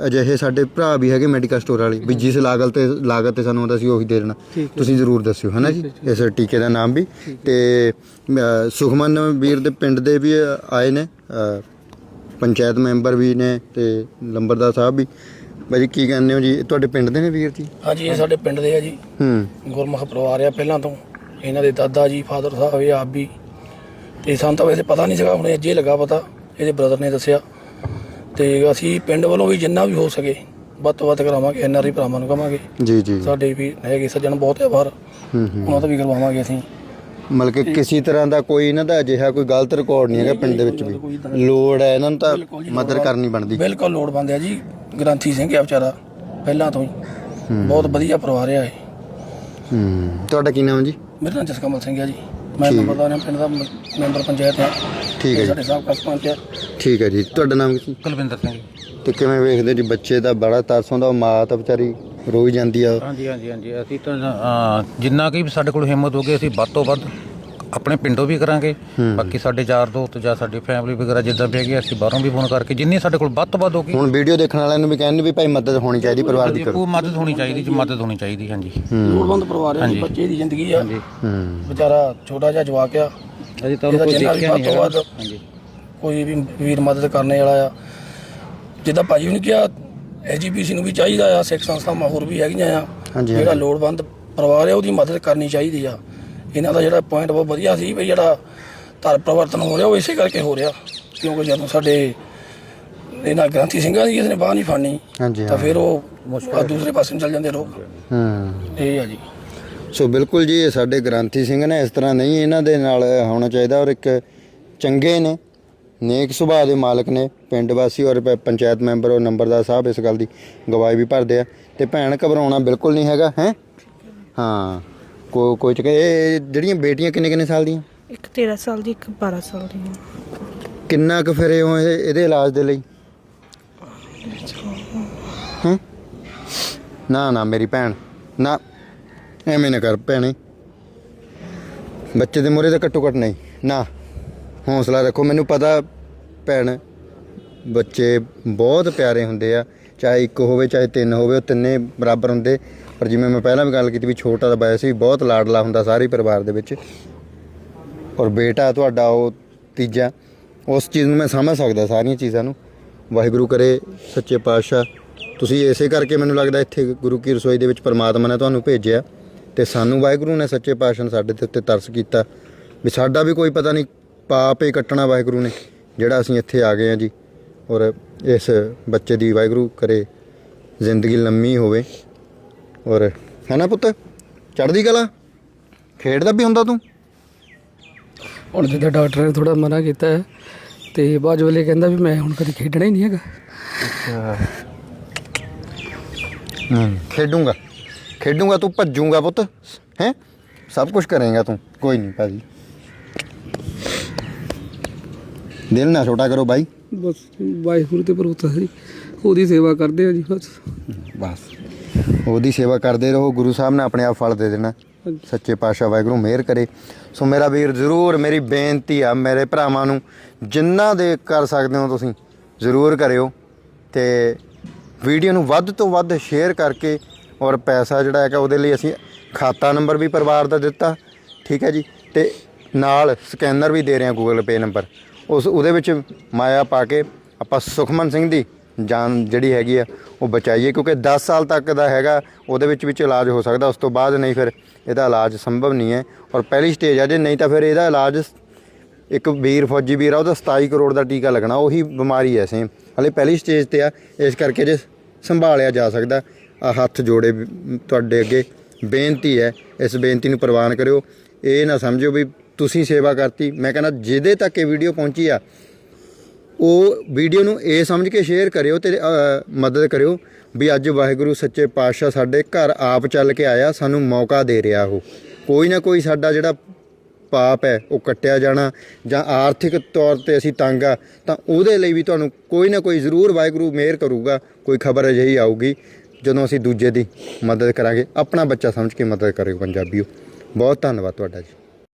Speaker 1: ਅਜਿਹੇ ਸਾਡੇ ਭਰਾ ਵੀ ਹੈਗੇ ਮੈਡੀਕਲ ਸਟੋਰ ਵਾਲੇ ਵੀ ਜਿਸ ਲਾਗਤ ਤੇ ਲਾਗਤ ਤੇ ਸਾਨੂੰ ਆਉਂਦਾ ਸੀ ਉਹੀ ਦੇ ਦੇਣਾ। ਤੁਸੀਂ ਜ਼ਰੂਰ ਦੱਸਿਓ ਹਨਾ ਜੀ? ਇਸ ਟੀਕੇ ਦਾ ਨਾਮ ਵੀ। ਤੇ ਸੁਖਮਨ ਵੀਰ ਦੇ ਪਿੰਡ ਦੇ ਵੀ ਆਏ ਨੇ ਪੰਚਾਇਤ ਮੈਂਬਰ ਵੀ ਨੇ ਤੇ ਲੰਬਰਦਾਰ ਸਾਹਿਬ ਵੀ। ਭਾਜੀ ਕੀ ਕਹਿੰਦੇ ਹੋ ਜੀ? ਤੁਹਾਡੇ ਪਿੰਡ ਦੇ ਨੇ ਵੀਰ ਜੀ?
Speaker 6: ਹਾਂਜੀ ਇਹ ਸਾਡੇ ਪਿੰਡ ਦੇ ਆ ਜੀ।
Speaker 1: ਹੂੰ।
Speaker 6: ਗੁਰਮੁਖ ਪਰਿਵਾਰ ਆ ਪਹਿਲਾਂ ਤੋਂ। ਇਹਨਾਂ ਦੇ ਦਾਦਾ ਜੀ ਫਾਦਰ ਸਾਹਿਬ ਇਹ ਆਪ ਵੀ। ਤੇ ਸਾਨੂੰ ਤਾਂ ਵੈਸੇ ਪਤਾ ਨਹੀਂ ਸੀਗਾ ਹੁਣ ਅੱਜ ਇਹ ਲੱਗਾ ਪਤਾ। ਇਹਦੇ ਬ੍ਰਦਰ ਨੇ ਦੱਸਿਆ। ਤੇ ਅਸੀਂ ਪਿੰਡ ਵੱਲੋਂ ਵੀ ਜਿੰਨਾ ਵੀ ਹੋ ਸਕੇ ਵੱਧ ਤੋਂ ਵੱਧ ਕਰਾਵਾਂਗੇ ਐਨਆਰਆਈ ਭਰਾਵਾਂ ਨੂੰ ਕਵਾਂਗੇ
Speaker 1: ਜੀ ਜੀ।
Speaker 6: ਸਾਡੇ ਵੀ ਹੈਗੇ ਸੱਜਣ ਬਹੁਤ ਹੈ ਬਾਹਰ।
Speaker 1: ਹੂੰ ਹੂੰ।
Speaker 6: ਉਹਨਾਂ ਤੋਂ ਵੀ ਕਰਵਾਵਾਂਗੇ ਅਸੀਂ।
Speaker 1: ਮਤਲਬ ਕਿ ਕਿਸੇ ਤਰ੍ਹਾਂ ਦਾ ਕੋਈ ਇਹਨਾਂ ਦਾ ਅਜਿਹਾ ਕੋਈ ਗਲਤ ਰਿਕਾਰਡ ਨਹੀਂ ਹੈਗਾ ਪਿੰਡ ਦੇ ਵਿੱਚ ਵੀ। ਲੋੜ ਹੈ ਇਹਨਾਂ ਨੂੰ ਤਾਂ ਮਦਦ ਕਰਨੀ ਬਣਦੀ।
Speaker 6: ਬਿਲਕੁਲ ਲੋੜ ਬੰਦ ਆ ਜੀ। ਗ੍ਰੰਥੀ ਸਿੰਘ ਆ ਵਿਚਾਰਾ ਪਹਿਲਾਂ ਤੋਂ ਹੀ। ਬਹੁਤ ਵਧੀਆ ਪਰਿਵਾਰ ਇਹ।
Speaker 1: ਹੂੰ। ਤੁਹਾਡਾ ਕੀ ਨਾਮ ਜੀ?
Speaker 6: ਮੇਰਾ ਨਾਮ ਜਸਕਮਲ ਸਿੰਘ ਆ ਜੀ। ਮੈਂ ਨੰਬਰਦਾਰ ਹਾਂ ਪਿੰਡ ਦਾ ਮੈਂਬਰ ਪੰਚਾਇਤ ਹਾਂ।
Speaker 1: ਠੀਕ ਹੈ ਜੀ।
Speaker 6: ਸਾਡੇ ਸਰਪੰਚ
Speaker 1: ਠੀਕ ਹੈ ਜੀ। ਤੁਹਾਡਾ ਨਾਮ ਕੀ
Speaker 7: ਕੁਲਵਿੰਦਰ ਸਿੰਘ
Speaker 1: ਤੇ ਕਿਵੇਂ ਵੇਖਦੇ ਜੀ ਬੱਚੇ ਦਾ ਬੜਾ ਤਰਸ ਆਉਂਦਾ ਉਹ ਮਾਂ ਤਾਂ ਵਿਚਾਰੀ ਰੋਈ ਜਾਂਦੀ ਆ।
Speaker 7: ਹਾਂਜੀ ਹਾਂਜੀ ਹਾਂਜੀ। ਅਸੀਂ ਤਾਂ ਅਹ, ਜਿੰਨਾ ਕਿ ਵੀ ਸਾਡੇ ਕੋਲ ਹਿੰਮਤ ਹੋਗੇ ਅਸੀਂ ਵੱਧ ਤੋਂ ਵੱਧ ਆਪਣੇ ਪਿੰਡੋਂ ਵੀ ਕਰਾਂਗੇ। ਬਾਕੀ ਸਾਡੇ ਯਾਰ ਦੋਸਤ ਜਾਂ ਸਾਡੀ ਫੈਮਿਲੀ ਵਗੈਰਾ ਜਿੱਦਾਂ ਵੀ ਹੈਗੇ ਅਸੀਂ ਬਾਹਰੋਂ ਵੀ ਫੋਨ ਕਰਕੇ ਜਿੰਨੀ ਸਾਡੇ ਕੋਲ ਵੱਧ ਤੋਂ ਵੱਧ ਹੋਗੀ
Speaker 1: ਹੁਣ ਵੀਡੀਓ ਦੇਖਣ ਵਾਲਿਆਂ ਨੂੰ ਵੀ ਕਹਿੰਦੇ ਵੀ ਭਾਈ ਮਦਦ ਹੋਣੀ ਚਾਹੀਦੀ ਪਰਿਵਾਰ ਦੀ ਕਰੋ
Speaker 7: ਉਹ ਮਦਦ ਹੋਣੀ ਚਾਹੀਦੀ ਜੀ ਮਦਦ ਹੋਣੀ ਚਾਹੀਦੀ ਹਾਂਜੀ।
Speaker 6: ਲੋੜਵੰਦ ਪਰਿਵਾਰ ਹੈ ਜੀ ਬੱਚੇ ਦੀ ਜ਼ਿੰਦਗੀ ਆ।
Speaker 7: ਹਾਂਜੀ।
Speaker 1: ਹੂੰ
Speaker 6: ਵਿਚਾਰਾ ਛੋਟਾ ਜਿਹਾ ਜਵਾਕ ਆ
Speaker 7: ਅਜੇ ਤਾਂ ਕੋਈ ਦੇਖਿਆ
Speaker 6: ਵੱਧ
Speaker 7: ਨਹੀਂ
Speaker 6: ਤੋਂ
Speaker 7: ਹੈਗਾ।
Speaker 6: ਵੱਧ
Speaker 7: ਹਾਂਜੀ।
Speaker 6: ਕੋਈ ਵੀ ਵੀਰ ਮਦਦ ਕਰਨੇ ਵਾਲਾ ਆ। ਜਿੱਦਾਂ ਭਾਜੀ ਨੇ ਕਿਹਾ ਐਜੀਪੀਸੀ ਨੂੰ ਵੀ ਚਾਹੀਦਾ ਆ ਸਿੱਖ ਸੰਸਥਾਵਾਂ ਹੋਰ ਵੀ ਹੈਗੀਆਂ ਆ।
Speaker 1: ਹਾਂਜੀ,
Speaker 6: ਜਿਹੜਾ
Speaker 1: ਹਾਂਜੀ।
Speaker 6: ਲੋੜਵੰਦ ਪਰਿਵਾਰ ਹੈ ਉਹਦੀ ਮਦਦ ਕਰਨੀ ਚਾਹੀਦੀ ਆ। ਇਹਨਾਂ ਦਾ ਜਿਹੜਾ ਪੁਆਇੰਟ ਬਹੁਤ ਵਧੀਆ ਸੀ ਵੀ ਜਿਹੜਾ ਧਰ ਪ੍ਰਵਰਤਨ ਹੋ ਰਿਹਾ ਉਹ ਇਸੇ ਕਰਕੇ ਹੋ ਰਿਹਾ। ਕਿਉਂਕਿ ਜਦੋਂ ਸਾਡੇ ਇਹਨਾਂ ਗ੍ਰੰਥੀ ਸਿੰਘਾਂ ਦੀ ਕਿਸੇ ਨੇ ਬਾਹ ਨਹੀਂ ਫੜਨੀ
Speaker 1: ਹਾਂਜੀ
Speaker 6: ਤਾਂ
Speaker 1: ਹਾਂ।
Speaker 6: ਫਿਰ ਉਹ ਆ ਦੂਸਰੇ ਪਾਸੇ ਨੂੰ ਚੱਲ ਜਾਂਦੇ ਲੋਕ
Speaker 1: ਹੂੰ।
Speaker 6: ਇਹ ਆ ਜੀ।
Speaker 1: ਸੋ ਬਿਲਕੁਲ ਜੀ ਇਹ ਸਾਡੇ ਗ੍ਰਾਂਥੀ ਸਿੰਘ ਨੇ ਇਸ ਤਰ੍ਹਾਂ ਨਹੀਂ ਇਹਨਾਂ ਦੇ ਨਾਲ ਹੋਣਾ ਚਾਹੀਦਾ ਔਰ ਇੱਕ ਚੰਗੇ ਨੇ ਨੇਕ ਸੁਭਾਅ ਦੇ ਮਾਲਕ ਨੇ ਪਿੰਡ ਵਾਸੀ ਔਰ ਪੰਚਾਇਤ ਮੈਂਬਰ ਔਰ ਨੰਬਰਦਾਰ ਸਾਹਿਬ ਇਸ ਗੱਲ ਦੀ ਗਵਾਹੀ ਵੀ ਭਰਦੇ ਆ ਤੇ ਭੈਣ ਘਬਰਾਉਣਾ ਬਿਲਕੁਲ ਨਹੀਂ ਹੈਗਾ ਹੈ? ਹਾਂ ਕੋ ਕੋਈ ਚੱਕਰ ਇਹ ਜਿਹੜੀਆਂ ਬੇਟੀਆਂ ਕਿੰਨੇ ਕਿੰਨੇ ਸਾਲ ਦੀਆਂ?
Speaker 5: ਇੱਕ 13 ਸਾਲ ਦੀ ਇੱਕ 12 ਸਾਲ ਦੀ
Speaker 1: ਕਿੰਨਾ ਕੁ ਫਿਰੇ ਹੋ ਇਹ- ਇਹਦੇ ਇਲਾਜ ਦੇ ਲਈ? ਹੈਂ? ਨਾ ਨਾ ਮੇਰੀ ਭੈਣ ਨਾ ਐਵੇਂ ਨਾ ਕਰ ਭੈਣੇ। ਬੱਚੇ ਦੇ ਮੂਹਰੇ ਤਾਂ ਘੱਟੋ ਘੱਟ ਨਹੀਂ। ਨਾ, ਹੌਸਲਾ ਰੱਖੋ। ਮੈਨੂੰ ਪਤਾ ਭੈਣ, ਬੱਚੇ ਬਹੁਤ ਪਿਆਰੇ ਹੁੰਦੇ ਆ। ਚਾਹੇ ਇੱਕ ਹੋਵੇ, ਚਾਹੇ ਤਿੰਨ ਹੋਵੇ, ਉਹ ਤਿੰਨੇ ਬਰਾਬਰ ਹੁੰਦੇ। ਪਰ ਜਿਵੇਂ ਮੈਂ ਪਹਿਲਾਂ ਵੀ ਗੱਲ ਕੀਤੀ ਵੀ ਛੋਟਾ ਦਾ ਵੈਸੇ ਵੀ ਬਹੁਤ ਲਾਡਲਾ ਹੁੰਦਾ ਸਾਰੇ ਪਰਿਵਾਰ ਦੇ ਵਿੱਚ। ਔਰ ਬੇਟਾ ਤੁਹਾਡਾ, ਉਹ ਤੀਜਾ, ਉਸ ਚੀਜ਼ ਨੂੰ ਮੈਂ ਸਮਝ ਸਕਦਾ ਸਾਰੀਆਂ ਚੀਜ਼ਾਂ ਨੂੰ। ਵਾਹਿਗੁਰੂ ਕਰੇ, ਸੱਚੇ ਪਾਤਸ਼ਾਹ। ਤੁਸੀਂ ਇਸੇ ਕਰਕੇ ਮੈਨੂੰ ਲੱਗਦਾ ਇੱਥੇ ਗੁਰੂ ਕੀ ਰਸੋਈ ਦੇ ਵਿੱਚ ਪਰਮਾਤਮਾ ਨੇ ਤੁਹਾਨੂੰ ਭੇਜਿਆ। ਤੇ ਸਾਨੂੰ ਵਾਹਿਗੁਰੂ ਨੇ ਸੱਚੇ ਪਾਤਸ਼ਾਹ ਨੇ ਸਾਡੇ ਦੇ ਉੱਤੇ ਤਰਸ ਕੀਤਾ ਵੀ ਸਾਡਾ ਵੀ ਕੋਈ ਪਤਾ ਨਹੀਂ ਪਾਪ ਹੀ ਕੱਟਣਾ ਵਾਹਿਗੁਰੂ ਨੇ ਜਿਹੜਾ ਅਸੀਂ ਇੱਥੇ ਆ ਗਏ ਆ ਜੀ। ਔਰ ਇਸ ਬੱਚੇ ਦੀ ਵਾਹਿਗੁਰੂ ਕਰੇ ਜ਼ਿੰਦਗੀ ਲੰਮੀ ਹੋਵੇ। ਔਰ ਹੈ ਨਾ ਪੁੱਤ? ਚੜ੍ਹਦੀ ਕਲਾ? ਖੇਡਦਾ ਵੀ ਹੁੰਦਾ ਤੂੰ?
Speaker 2: ਹੁਣ ਜਿੱਦਾਂ ਡਾਕਟਰ ਨੇ ਥੋੜਾ ਮਨਾ ਕੀਤਾ ਹੈ ਤੇ ਬਾਅਦ ਵੇਲੇ ਕਹਿੰਦਾ ਵੀ ਮੈਂ ਹੁਣ ਕਦੀ ਖੇਡਣਾ ਹੀ ਨਹੀਂ ਹੈਗਾ।
Speaker 1: ਹੂੰ। ਖੇਡੂੰਗਾ। ਖੇਡੂੰਗਾ ਤੂੰ ਭੱਜੂਗਾ ਪੁੱਤ ਹੈ? ਸਭ ਕੁਝ ਕਰੇਗਾ ਤੂੰ ਕੋਈ ਨਹੀਂ ਭਾਜੀ। ਦਿਲ ਨਾ ਛੋਟਾ ਕਰੋ ਬਾਈ।
Speaker 2: ਬਸ ਵਾਹਿਗੁਰੂ ਤੇ ਭਰੋਸਾ ਸੀ ਉਹਦੀ ਸੇਵਾ ਕਰਦੇ ਆ ਜੀ ਬਸ।
Speaker 1: ਬਸ ਉਹਦੀ ਸੇਵਾ ਕਰਦੇ ਰਹੋ ਗੁਰੂ ਸਾਹਿਬ ਨੇ ਆਪਣੇ ਆਪ ਫਲ ਦੇ ਦੇਣਾ। ਸੱਚੇ ਪਾਤਸ਼ਾਹ ਵਾਹਿਗੁਰੂ ਮਿਹਰ ਕਰੇ। ਸੋ ਮੇਰਾ ਵੀਰ ਜ਼ਰੂਰ ਮੇਰੀ ਬੇਨਤੀ ਆ ਮੇਰੇ ਭਰਾਵਾਂ ਨੂੰ ਜਿੰਨਾ ਦੇ ਕਰ ਸਕਦੇ ਹੋ ਤੁਸੀਂ ਜ਼ਰੂਰ ਕਰਿਓ। ਤੇ ਵੀਡੀਓ ਨੂੰ ਵੱਧ ਤੋਂ ਵੱਧ ਸ਼ੇਅਰ ਕਰਕੇ ਔਰ ਪੈਸਾ ਜਿਹੜਾ ਹੈਗਾ ਉਹਦੇ ਲਈ ਅਸੀਂ ਖਾਤਾ ਨੰਬਰ ਵੀ ਪਰਿਵਾਰ ਦਾ ਦਿੱਤਾ, ਠੀਕ ਹੈ ਜੀ? ਤੇ ਨਾਲ ਸਕੈਨਰ ਵੀ ਦੇ ਰਹੇ ਹਾਂ ਗੂਗਲ ਪੇ ਨੰਬਰ। ਉਸ, ਉਹਦੇ ਵਿੱਚ ਮਾਇਆ ਪਾ ਕੇ ਆਪਾਂ ਸੁਖਮਨ ਸਿੰਘ ਦੀ ਜਾਨ ਜਿਹੜੀ ਹੈਗੀ ਆ, ਉਹ ਬਚਾਈਏ, ਕਿਉਂਕਿ 10 ਸਾਲ ਤੱਕ ਦਾ ਹੈਗਾ, ਉਹਦੇ ਵਿੱਚ ਵਿੱਚ ਇਲਾਜ ਹੋ ਸਕਦਾ, ਉਸ ਤੋਂ ਬਾਅਦ ਨਹੀਂ ਫਿਰ ਇਹਦਾ ਇਲਾਜ ਸੰਭਵ ਨਹੀਂ ਹੈ। ਔਰ ਪਹਿਲੀ ਸਟੇਜ ਆ ਜੇ, ਨਹੀਂ ਤਾਂ ਫਿਰ ਇਹਦਾ ਇਲਾਜ ਇੱਕ ਵੀਰ, ਫੌਜੀ ਵੀਰ ਆ, ਉਹਦਾ 27 ਕਰੋੜ ਦਾ ਟੀਕਾ ਲੱਗਣਾ, ਉਹੀ ਬਿਮਾਰੀ ਹੈ ਸੇਮ ਹਲੇ ਪਹਿਲੀ ਸਟੇਜ ਤੇ ਆ, ਇਸ ਕਰਕੇ ਜੇ ਸੰਭਾਲਿਆ ਜਾ ਸਕਦਾ ਹੱਥ ਜੋੜੇ ਤੁਹਾਡੇ ਅੱਗੇ ਬੇਨਤੀ ਹੈ, ਇਸ ਬੇਨਤੀ ਨੂੰ ਪ੍ਰਵਾਨ ਕਰਿਓ। ਇਹ ਨਾ ਸਮਝਿਓ ਵੀ ਤੁਸੀਂ ਸੇਵਾ ਕਰਤੀ। ਮੈਂ ਕਹਿੰਦਾ ਜਿਹਦੇ ਤੱਕ ਇਹ ਵੀਡੀਓ ਪਹੁੰਚੀ ਆ, ਉਹ ਵੀਡੀਓ ਨੂੰ ਇਹ ਸਮਝ ਕੇ ਸ਼ੇਅਰ ਕਰਿਓ ਤੇ ਮਦਦ ਕਰਿਓ ਵੀ ਅੱਜ ਵਾਹਿਗੁਰੂ ਸੱਚੇ ਪਾਤਸ਼ਾਹ ਸਾਡੇ ਘਰ ਆਪ ਚੱਲ ਕੇ ਆਇਆ, ਸਾਨੂੰ ਮੌਕਾ ਦੇ ਰਿਹਾ ਉਹ। ਕੋਈ ਨਾ ਕੋਈ ਸਾਡਾ ਜਿਹੜਾ ਪਾਪ ਹੈ, ਉਹ ਕੱਟਿਆ ਜਾਣਾ ਜਾਂ ਆਰਥਿਕ ਤੌਰ ਤੇ ਅਸੀਂ ਤੰਗ ਆ, ਤਾਂ ਉਹਦੇ ਲਈ ਵੀ ਤੁਹਾਨੂੰ ਕੋਈ ਨਾ ਕੋਈ ਜ਼ਰੂਰ ਵਾਹਿਗੁਰੂ ਮਿਹਰ ਕਰੂਗਾ, ਕੋਈ ਖਬਰ ਅਜਿਹੀ ਆਊਗੀ। ਜਦੋਂ ਅਸੀਂ ਦੂਜੇ ਦੀ ਮਦਦ ਕਰਾਂਗੇ, ਆਪਣਾ ਬੱਚਾ ਸਮਝ ਕੇ ਮਦਦ ਕਰਿਓ ਪੰਜਾਬੀਓ। ਬਹੁਤ ਧੰਨਵਾਦ ਤੁਹਾਡਾ ਜੀ।